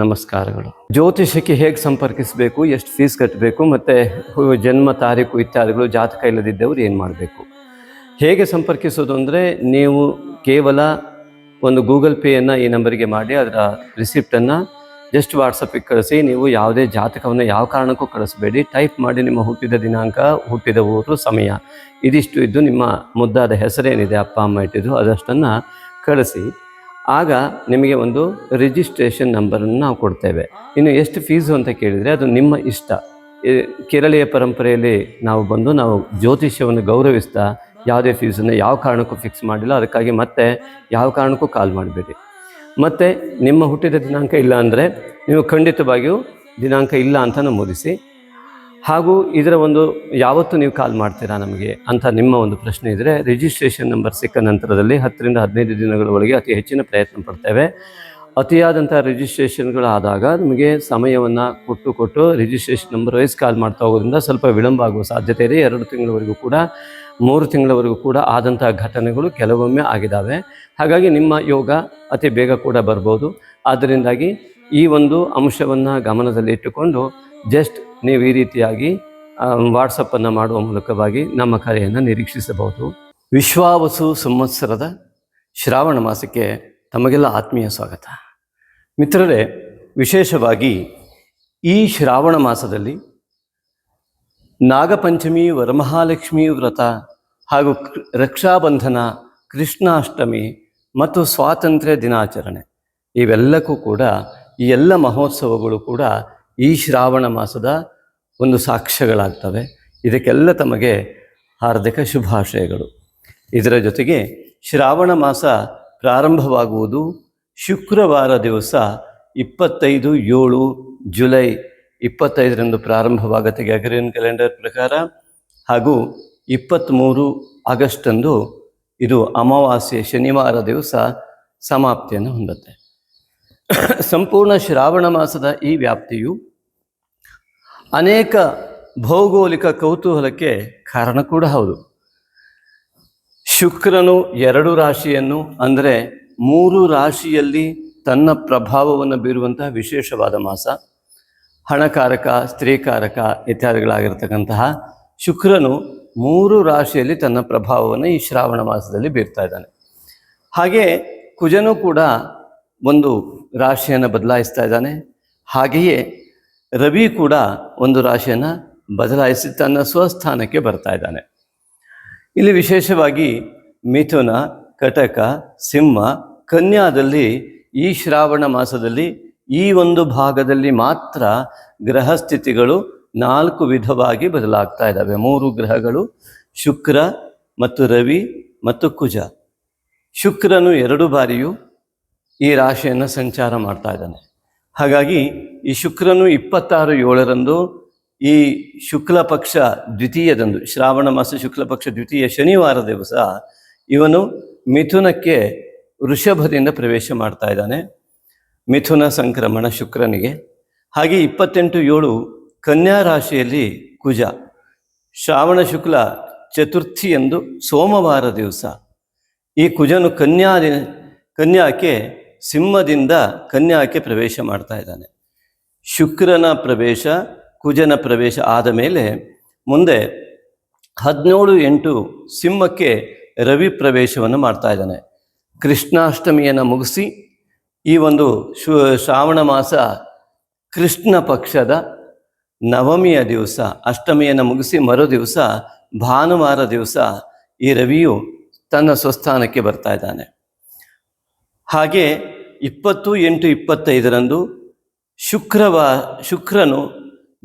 ನಮಸ್ಕಾರಗಳು. ಜ್ಯೋತಿಷಕ್ಕೆ ಹೇಗೆ ಸಂಪರ್ಕಿಸಬೇಕು, ಎಷ್ಟು ಫೀಸ್ ಕಟ್ಟಬೇಕು ಮತ್ತು ಜನ್ಮ ತಾರೀಕು ಇತ್ಯಾದಿಗಳು, ಜಾತಕ ಇಲ್ಲದಿದ್ದವರು ಏನು ಮಾಡಬೇಕು? ಹೇಗೆ ಸಂಪರ್ಕಿಸೋದು ಅಂದರೆ, ನೀವು ಕೇವಲ ಒಂದು ಗೂಗಲ್ ಪೇಯನ್ನು ಈ ನಂಬರಿಗೆ ಮಾಡಿ, ಅದರ ರಿಸಿಪ್ಟನ್ನು ಜಸ್ಟ್ ವಾಟ್ಸಪ್ಪಿಗೆ ಕಳಿಸಿ, ನೀವು ಯಾವುದೇ ಜಾತಕವನ್ನು ಯಾವ ಕಾರಣಕ್ಕೂ ಕಳಿಸಬೇಡಿ. ಟೈಪ್ ಮಾಡಿ ನಿಮ್ಮ ಹುಟ್ಟಿದ ದಿನಾಂಕ, ಹುಟ್ಟಿದ ಊರು, ಸಮಯ. ಇದಿಷ್ಟು ಇದ್ದು ನಿಮ್ಮ ಮುದ್ದಾದ ಹೆಸರೇನಿದೆ, ಅಪ್ಪ, ಅಮ್ಮ ಇಟ್ಟಿದ್ದು ಅದಷ್ಟನ್ನು ಕಳಿಸಿ. ಆಗ ನಿಮಗೆ ಒಂದು ರಿಜಿಸ್ಟ್ರೇಷನ್ ನಂಬರನ್ನು ನಾವು ಕೊಡ್ತೇವೆ. ಇನ್ನು ಎಷ್ಟು ಫೀಸು ಅಂತ ಕೇಳಿದರೆ ಅದು ನಿಮ್ಮ ಇಷ್ಟ. ಕೇರಳೀಯ ಪರಂಪರೆಯಲ್ಲಿ ನಾವು ಬಂದು ನಾವು ಜ್ಯೋತಿಷ್ಯವನ್ನು ಗೌರವಿಸ್ತಾ ಯಾವುದೇ ಫೀಸನ್ನು ಯಾವ ಕಾರಣಕ್ಕೂ ಫಿಕ್ಸ್ ಮಾಡಿಲ್ಲ. ಅದಕ್ಕಾಗಿ ಮತ್ತೆ ಯಾವ ಕಾರಣಕ್ಕೂ ಕಾಲ್ ಮಾಡಬೇಡಿ. ಮತ್ತು ನಿಮ್ಮ ಹುಟ್ಟಿದ ದಿನಾಂಕ ಇಲ್ಲ ಅಂದರೆ ನೀವು ಖಂಡಿತವಾಗಿಯೂ ದಿನಾಂಕ ಇಲ್ಲ ಅಂತ ನಮೂದಿಸಿ ಹಾಗೂ ಇದರ ಒಂದು ಯಾವತ್ತು ನೀವು ಕಾಲ್ ಮಾಡ್ತೀರಾ ನಮಗೆ ಅಂತ ನಿಮ್ಮ ಒಂದು ಪ್ರಶ್ನೆ ಇದ್ದರೆ ರಿಜಿಸ್ಟ್ರೇಷನ್ ನಂಬರ್ ಸಿಕ್ಕ ನಂತರದಲ್ಲಿ ಹತ್ತರಿಂದ ಹದಿನೈದು ದಿನಗಳ ಒಳಗೆ ಅತಿ ಹೆಚ್ಚಿನ ಪ್ರಯತ್ನ ಪಡ್ತೇವೆ. ಅತಿಯಾದಂಥ ರಿಜಿಸ್ಟ್ರೇಷನ್ಗಳಾದಾಗ ನಿಮಗೆ ಸಮಯವನ್ನು ಕೊಟ್ಟು ಕೊಟ್ಟು ರಿಜಿಸ್ಟ್ರೇಷನ್ ನಂಬರ್ ವೈಸ್ ಕಾಲ್ ಮಾಡ್ತಾ ಹೋಗೋದ್ರಿಂದ ಸ್ವಲ್ಪ ವಿಳಂಬ ಆಗುವ ಸಾಧ್ಯತೆ ಇದೆ. ಎರಡು ತಿಂಗಳವರೆಗೂ ಕೂಡ, ಮೂರು ತಿಂಗಳವರೆಗೂ ಕೂಡ ಆದಂಥ ಘಟನೆಗಳು ಕೆಲವೊಮ್ಮೆ ಆಗಿದ್ದಾವೆ ಹಾಗಾಗಿ ನಿಮ್ಮ ಯೋಗ ಅತಿ ಬೇಗ ಕೂಡ ಬರ್ಬೋದು. ಆದ್ದರಿಂದಾಗಿ ಈ ಒಂದು ಅಂಶವನ್ನು ಗಮನದಲ್ಲಿಟ್ಟುಕೊಂಡು ಜಸ್ಟ್ ನೀವು ಈ ರೀತಿಯಾಗಿ ವಾಟ್ಸಪ್ಪನ್ನು ಮಾಡುವ ಮೂಲಕವಾಗಿ ನಮ್ಮ ಕರೆಯನ್ನು ನಿರೀಕ್ಷಿಸಬಹುದು. ವಿಶ್ವಾವಸು ಸಂವತ್ಸರದ ಶ್ರಾವಣ ಮಾಸಕ್ಕೆ ತಮಗೆಲ್ಲ ಆತ್ಮೀಯ ಸ್ವಾಗತ. ಮಿತ್ರರೇ, ವಿಶೇಷವಾಗಿ ಈ ಶ್ರಾವಣ ಮಾಸದಲ್ಲಿ ನಾಗಪಂಚಮಿ, ವರಮಹಾಲಕ್ಷ್ಮಿ ವ್ರತ ಹಾಗೂ ರಕ್ಷಾಬಂಧನ, ಕೃಷ್ಣಾಷ್ಟಮಿ ಮತ್ತು ಸ್ವಾತಂತ್ರ್ಯ ದಿನಾಚರಣೆ ಇವೆಲ್ಲಕ್ಕೂ ಕೂಡ ಈ ಎಲ್ಲ ಮಹೋತ್ಸವಗಳು ಕೂಡ ಈ ಶ್ರಾವಣ ಮಾಸದ ಒಂದು ಸಾಕ್ಷ್ಯಗಳಾಗ್ತವೆ. ಇದಕ್ಕೆಲ್ಲ ತಮಗೆ ಹಾರ್ದಿಕ ಶುಭಾಶಯಗಳು. ಇದರ ಜೊತೆಗೆ ಶ್ರಾವಣ ಮಾಸ ಪ್ರಾರಂಭವಾಗುವುದು ಶುಕ್ರವಾರ ದಿವಸ ಇಪ್ಪತ್ತೈದು ಏಳು ಜುಲೈ ಇಪ್ಪತ್ತೈದರಂದು ಪ್ರಾರಂಭವಾಗುತ್ತೆ. ಗ್ಯಾಗರಿಯನ್ ಕ್ಯಾಲೆಂಡರ್ ಪ್ರಕಾರ ಹಾಗೂ ಇಪ್ಪತ್ತ್ಮೂರು ಆಗಸ್ಟಂದು ಇದು ಅಮಾವಾಸ್ಯೆ ಶನಿವಾರ ದಿವಸ ಸಮಾಪ್ತಿಯನ್ನು ಹೊಂದುತ್ತೆ. ಸಂಪೂರ್ಣ ಶ್ರಾವಣ ಮಾಸದ ಈ ವ್ಯಾಪ್ತಿಯು ಅನೇಕ ಭೌಗೋಳಿಕ ಕೌತೂಹಲಕ್ಕೆ ಕಾರಣ ಕೂಡ ಹೌದು. ಶುಕ್ರನು ಎರಡು ರಾಶಿಯನ್ನು ಅಂದರೆ ಮೂರು ರಾಶಿಯಲ್ಲಿ ತನ್ನ ಪ್ರಭಾವವನ್ನು ಬೀರುವಂತಹ ವಿಶೇಷವಾದ ಮಾಸ. ಹಣಕಾರಕ, ಸ್ತ್ರೀಕಾರಕ ಇತ್ಯಾದಿಗಳಾಗಿರ್ತಕ್ಕಂತಹ ಶುಕ್ರನು ಮೂರು ರಾಶಿಯಲ್ಲಿ ತನ್ನ ಪ್ರಭಾವವನ್ನು ಈ ಶ್ರಾವಣ ಮಾಸದಲ್ಲಿ ಬೀರ್ತಾ ಇದ್ದಾನೆ. ಹಾಗೆ ಕುಜನು ಕೂಡ ಒಂದು ರಾಶಿಯನ್ನು ಬದಲಾಯಿಸ್ತಾ ಇದ್ದಾನೆ. ಹಾಗೆಯೇ ರವಿ ಕೂಡ ಒಂದು ರಾಶಿಯನ್ನು ಬದಲಾಯಿಸಿ ತನ್ನ ಸ್ವಸ್ಥಾನಕ್ಕೆ ಬರ್ತಾ ಇದ್ದಾನೆ. ಇಲ್ಲಿ ವಿಶೇಷವಾಗಿ ಮಿಥುನ, ಕಟಕ, ಸಿಂಹ, ಕನ್ಯಾದಲ್ಲಿ ಈ ಶ್ರಾವಣ ಮಾಸದಲ್ಲಿ ಈ ಒಂದು ಭಾಗದಲ್ಲಿ ಮಾತ್ರ ಗ್ರಹ ಸ್ಥಿತಿಗಳು ನಾಲ್ಕು ವಿಧವಾಗಿ ಬದಲಾಗ್ತಾ ಇದ್ದಾವೆ. ಮೂರು ಗ್ರಹಗಳು ಶುಕ್ರ ಮತ್ತು ರವಿ ಮತ್ತು ಕುಜ. ಶುಕ್ರನು ಎರಡು ಬಾರಿಯೂ ಈ ರಾಶಿಯನ್ನು ಸಂಚಾರ ಮಾಡ್ತಾ ಇದ್ದಾನೆ. ಹಾಗಾಗಿ ಈ ಶುಕ್ರನು ಇಪ್ಪತ್ತಾರು ಏಳರಂದು ಈ ಶುಕ್ಲ ಪಕ್ಷ ದ್ವಿತೀಯದಂದು, ಶ್ರಾವಣ ಮಾಸ ಶುಕ್ಲ ಪಕ್ಷ ದ್ವಿತೀಯ ಶನಿವಾರ ದಿವಸ ಇವನು ಮಿಥುನಕ್ಕೆ ವೃಷಭದಿಂದ ಪ್ರವೇಶ ಮಾಡ್ತಾ ಇದ್ದಾನೆ. ಮಿಥುನ ಸಂಕ್ರಮಣ ಶುಕ್ರನಿಗೆ. ಹಾಗೆ ಇಪ್ಪತ್ತೆಂಟು ಏಳು ಕನ್ಯಾ ರಾಶಿಯಲ್ಲಿ ಕುಜ. ಶ್ರಾವಣ ಶುಕ್ಲ ಚತುರ್ಥಿಯಂದು ಸೋಮವಾರ ದಿವಸ ಈ ಕುಜನು ಕನ್ಯಾ ಕನ್ಯಾಕ್ಕೆ ಸಿಂಹದಿಂದ ಕನ್ಯಾಕ್ಕೆ ಪ್ರವೇಶ ಮಾಡ್ತಾ ಇದ್ದಾನೆ. ಶುಕ್ರನ ಪ್ರವೇಶ, ಕುಜನ ಪ್ರವೇಶ ಆದ ಮೇಲೆ ಮುಂದೆ ಹದಿನೇಳು ಎಂಟು ಸಿಂಹಕ್ಕೆ ರವಿ ಪ್ರವೇಶವನ್ನು ಮಾಡ್ತಾ ಇದ್ದಾನೆ. ಕೃಷ್ಣಾಷ್ಟಮಿಯನ್ನು ಮುಗಿಸಿ ಈ ಒಂದು ಶು, ಶ್ರಾವಣ ಮಾಸ ಕೃಷ್ಣ ಪಕ್ಷದ ನವಮಿಯ ದಿವಸ, ಅಷ್ಟಮಿಯನ್ನು ಮುಗಿಸಿ ಮರು ದಿವಸ ಭಾನುವಾರ ದಿವಸ ಈ ರವಿಯು ತನ್ನ ಸ್ವಸ್ಥಾನಕ್ಕೆ ಬರ್ತಾ ಇದ್ದಾನೆ. ಹಾಗೆ ಇಪ್ಪತ್ತು ಎಂಟು ಇಪ್ಪತ್ತೈದರಂದು ಶುಕ್ರವಾ, ಶುಕ್ರನು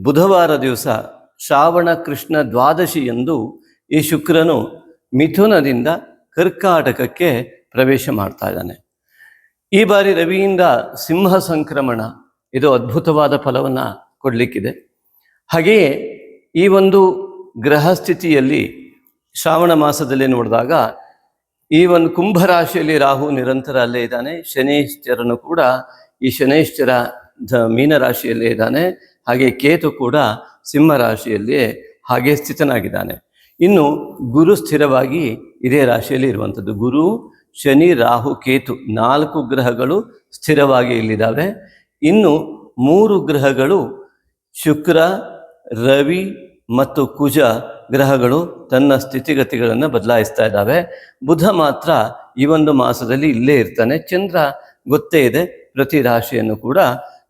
ಬುಧವಾರ ದಿವಸ ಶ್ರಾವಣ ಕೃಷ್ಣ ದ್ವಾದಶಿ ಎಂದು ಈ ಶುಕ್ರನು ಮಿಥುನದಿಂದ ಕರ್ಕಾಟಕಕ್ಕೆ ಪ್ರವೇಶ ಮಾಡ್ತಾ ಇದ್ದಾನೆ. ಈ ಬಾರಿ ರವಿಯಿಂದ ಸಿಂಹ ಸಂಕ್ರಮಣ, ಇದು ಅದ್ಭುತವಾದ ಫಲವನ್ನು ಕೊಡಲಿಕ್ಕಿದೆ. ಹಾಗೆಯೇ ಈ ಒಂದು ಗ್ರಹ ಸ್ಥಿತಿಯಲ್ಲಿ ಶ್ರಾವಣ ಮಾಸದಲ್ಲಿ ನೋಡಿದಾಗ ಈ ಒಂದು ಕುಂಭ ರಾಶಿಯಲ್ಲಿ ರಾಹು ನಿರಂತರ ಅಲ್ಲೇ ಇದ್ದಾನೆ. ಶನೈಶ್ಚರನು ಕೂಡ ಈ ಶನೈಶ್ಚರ ಧ ಮೀನ ರಾಶಿಯಲ್ಲೇ ಇದ್ದಾನೆ. ಹಾಗೆ ಕೇತು ಕೂಡ ಸಿಂಹ ರಾಶಿಯಲ್ಲಿ ಹಾಗೆ ಸ್ಥಿತನಾಗಿದ್ದಾನೆ. ಇನ್ನು ಗುರು ಸ್ಥಿರವಾಗಿ ಇದೇ ರಾಶಿಯಲ್ಲಿ ಇರುವಂಥದ್ದು. ಗುರು, ಶನಿ, ರಾಹು, ಕೇತು ನಾಲ್ಕು ಗ್ರಹಗಳು ಸ್ಥಿರವಾಗಿ ಇಲ್ಲಿದ್ದಾವೆ. ಇನ್ನು ಮೂರು ಗ್ರಹಗಳು ಶುಕ್ರ, ರವಿ ಮತ್ತು ಕುಜ ಗ್ರಹಗಳು ತನ್ನ ಸ್ಥಿತಿಗತಿಗಳನ್ನು ಬದಲಾಯಿಸ್ತಾ ಇದ್ದಾವೆ. ಬುಧ ಮಾತ್ರ ಈ ಒಂದು ಮಾಸದಲ್ಲಿ ಇಲ್ಲೇ ಇರ್ತಾನೆ. ಚಂದ್ರ ಗೊತ್ತೇ ಇದೆ, ಪ್ರತಿ ರಾಶಿಯನ್ನು ಕೂಡ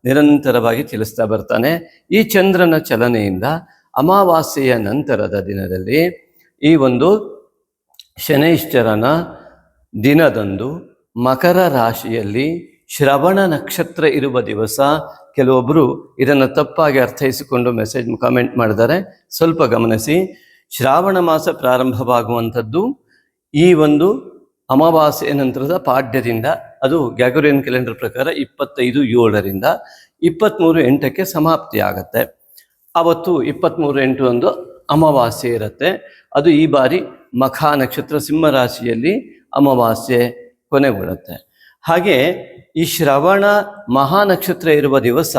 ನಿರಂತರವಾಗಿ ಚಲಿಸ್ತಾ ಬರ್ತಾನೆ. ಈ ಚಂದ್ರನ ಚಲನೆಯಿಂದ ಅಮಾವಾಸ್ಯೆಯ ನಂತರದ ದಿನದಲ್ಲಿ ಈ ಒಂದು ಶನೈಶ್ಚರನ ದಿನದಂದು ಮಕರ ರಾಶಿಯಲ್ಲಿ ಶ್ರವಣ ನಕ್ಷತ್ರ ಇರುವ ದಿವಸ ಕೆಲವೊಬ್ಬರು ಇದನ್ನು ತಪ್ಪಾಗಿ ಅರ್ಥೈಸಿಕೊಂಡು ಮೆಸೇಜ್ ಕಾಮೆಂಟ್ ಮಾಡಿದ್ದಾರೆ. ಸ್ವಲ್ಪ ಗಮನಿಸಿ. ಶ್ರಾವಣ ಮಾಸ ಪ್ರಾರಂಭವಾಗುವಂಥದ್ದು ಈ ಒಂದು ಅಮಾವಾಸ್ಯೆ ನಂತರದ ಪಾಡ್ಯದಿಂದ ಅದು ಗ್ಯಾಗೋರಿಯನ್ ಕ್ಯಾಲೆಂಡರ್ ಪ್ರಕಾರ ಇಪ್ಪತ್ತೈದು ಏಳರಿಂದ ಇಪ್ಪತ್ತ್ಮೂರು ಎಂಟಕ್ಕೆ ಸಮಾಪ್ತಿ ಆಗತ್ತೆ ಅವತ್ತು ಇಪ್ಪತ್ತ್ಮೂರು ಎಂಟು ಒಂದು ಅಮಾವಾಸ್ಯೆ ಇರುತ್ತೆ. ಅದು ಈ ಬಾರಿ ಮಖ ನಕ್ಷತ್ರ ಸಿಂಹರಾಶಿಯಲ್ಲಿ ಅಮಾವಾಸ್ಯೆ ಕೊನೆಗೊಳ್ಳುತ್ತೆ ಹಾಗೆ ಈ ಶ್ರವಣ ಮಹಾ ನಕ್ಷತ್ರ ಇರುವ ದಿವಸ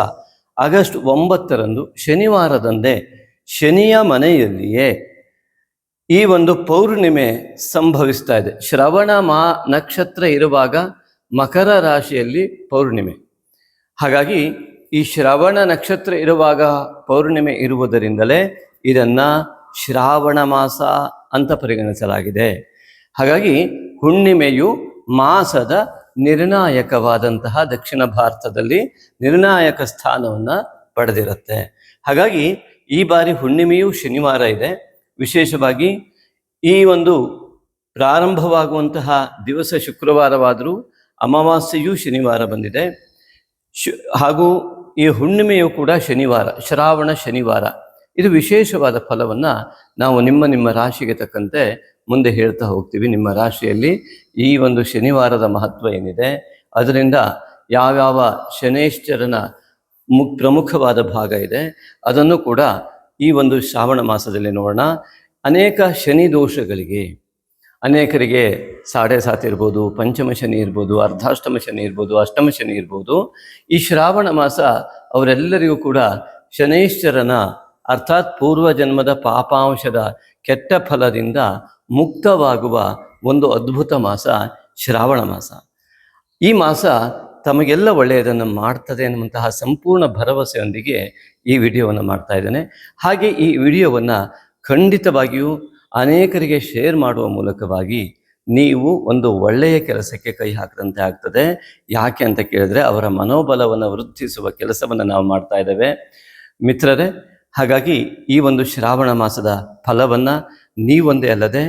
ಆಗಸ್ಟ್ ಒಂಬತ್ತರಂದು ಶನಿವಾರದಂದೇ ಶನಿಯ ಮನೆಯಲ್ಲಿಯೇ ಈ ಒಂದು ಪೌರ್ಣಿಮೆ ಸಂಭವಿಸ್ತಾ ಇದೆ. ಶ್ರವಣ ಮಾ ನಕ್ಷತ್ರ ಇರುವಾಗ ಮಕರ ರಾಶಿಯಲ್ಲಿ ಪೌರ್ಣಿಮೆ. ಹಾಗಾಗಿ ಈ ಶ್ರವಣ ನಕ್ಷತ್ರ ಇರುವಾಗ ಪೌರ್ಣಿಮೆ ಇರುವುದರಿಂದಲೇ ಇದನ್ನ ಶ್ರಾವಣ ಮಾಸ ಅಂತ ಪರಿಗಣಿಸಲಾಗಿದೆ. ಹಾಗಾಗಿ ಹುಣ್ಣಿಮೆಯು ಮಾಸದ ನಿರ್ಣಾಯಕವಾದಂತಹ ದಕ್ಷಿಣ ಭಾರತದಲ್ಲಿ ನಿರ್ಣಾಯಕ ಸ್ಥಾನವನ್ನು ಪಡೆದಿರುತ್ತೆ. ಹಾಗಾಗಿ ಈ ಬಾರಿ ಹುಣ್ಣಿಮೆಯು ಶನಿವಾರ ಇದೆ. ವಿಶೇಷವಾಗಿ ಈ ಒಂದು ಪ್ರಾರಂಭವಾಗುವಂತಹ ದಿವಸ ಶುಕ್ರವಾರವಾದರೂ ಅಮಾವಾಸ್ಯೆಯೂ ಶನಿವಾರ ಬಂದಿದೆ. ಶು, ಹಾಗೂ ಈ ಹುಣ್ಣಿಮೆಯು ಕೂಡ ಶನಿವಾರ, ಶ್ರಾವಣ ಶನಿವಾರ. ಇದು ವಿಶೇಷವಾದ ಫಲವನ್ನು ನಾವು ನಿಮ್ಮ ನಿಮ್ಮ ರಾಶಿಗೆ ತಕ್ಕಂತೆ ಮುಂದೆ ಹೇಳ್ತಾ ಹೋಗ್ತೀವಿ. ನಿಮ್ಮ ರಾಶಿಯಲ್ಲಿ ಈ ಒಂದು ಶನಿವಾರದ ಮಹತ್ವ ಏನಿದೆ? ಅದರಿಂದ ಯಾವ್ಯಾವ ಶನೇಶ್ವರನ ಮು, ಪ್ರಮುಖವಾದ ಭಾಗ ಇದೆ. ಅದನ್ನು ಕೂಡ ಈ ಒಂದು ಶ್ರಾವಣ ಮಾಸದಲ್ಲಿ ನೋಡೋಣ. ಅನೇಕ ಶನಿ ದೋಷಗಳಿಗೆ, ಅನೇಕರಿಗೆ ಸಾಡೆ ಸಾತ್ ಇರ್ಬೋದು, ಪಂಚಮ ಶನಿ ಇರ್ಬೋದು, ಅರ್ಧಾಷ್ಟಮ ಶನಿ ಇರ್ಬೋದು, ಅಷ್ಟಮ ಶನಿ ಇರ್ಬೋದು. ಈ ಶ್ರಾವಣ ಮಾಸ ಅವರೆಲ್ಲರಿಗೂ ಕೂಡ ಶನೈಶ್ವರನ ಅರ್ಥಾತ್ ಪೂರ್ವ ಜನ್ಮದ ಪಾಪಾಂಶದ ಕೆಟ್ಟ ಫಲದಿಂದ ಮುಕ್ತವಾಗುವ ಒಂದು ಅದ್ಭುತ ಮಾಸ ಶ್ರಾವಣ ಮಾಸ. ಈ ಮಾಸ ತಮಗೆಲ್ಲ ಒಳ್ಳೆಯದನ್ನು ಮಾಡ್ತದೆ ಅನ್ನುವಂತಹ ಸಂಪೂರ್ಣ ಭರವಸೆಯೊಂದಿಗೆ ಈ ವಿಡಿಯೋವನ್ನು ಮಾಡ್ತಾ ಇದ್ದೇನೆ. ಹಾಗೆ ಈ ವಿಡಿಯೋವನ್ನು ಖಂಡಿತವಾಗಿಯೂ ಅನೇಕರಿಗೆ ಶೇರ್ ಮಾಡುವ ಮೂಲಕವಾಗಿ ನೀವು ಒಂದು ಒಳ್ಳೆಯ ಕೆಲಸಕ್ಕೆ ಕೈ ಹಾಕದಂತೆ ಆಗ್ತದೆ. ಯಾಕೆ ಅಂತ ಕೇಳಿದ್ರೆ ಅವರ ಮನೋಬಲವನ್ನು ವೃದ್ಧಿಸುವ ಕೆಲಸವನ್ನು ನಾವು ಮಾಡ್ತಾ ಇದ್ದೇವೆ. ಮಿತ್ರರೇ, ಹಾಗಾಗಿ ಈ ಒಂದು ಶ್ರಾವಣ ಮಾಸದ ಫಲವನ್ನು ನೀವೊಂದೇ ಅಲ್ಲದೆ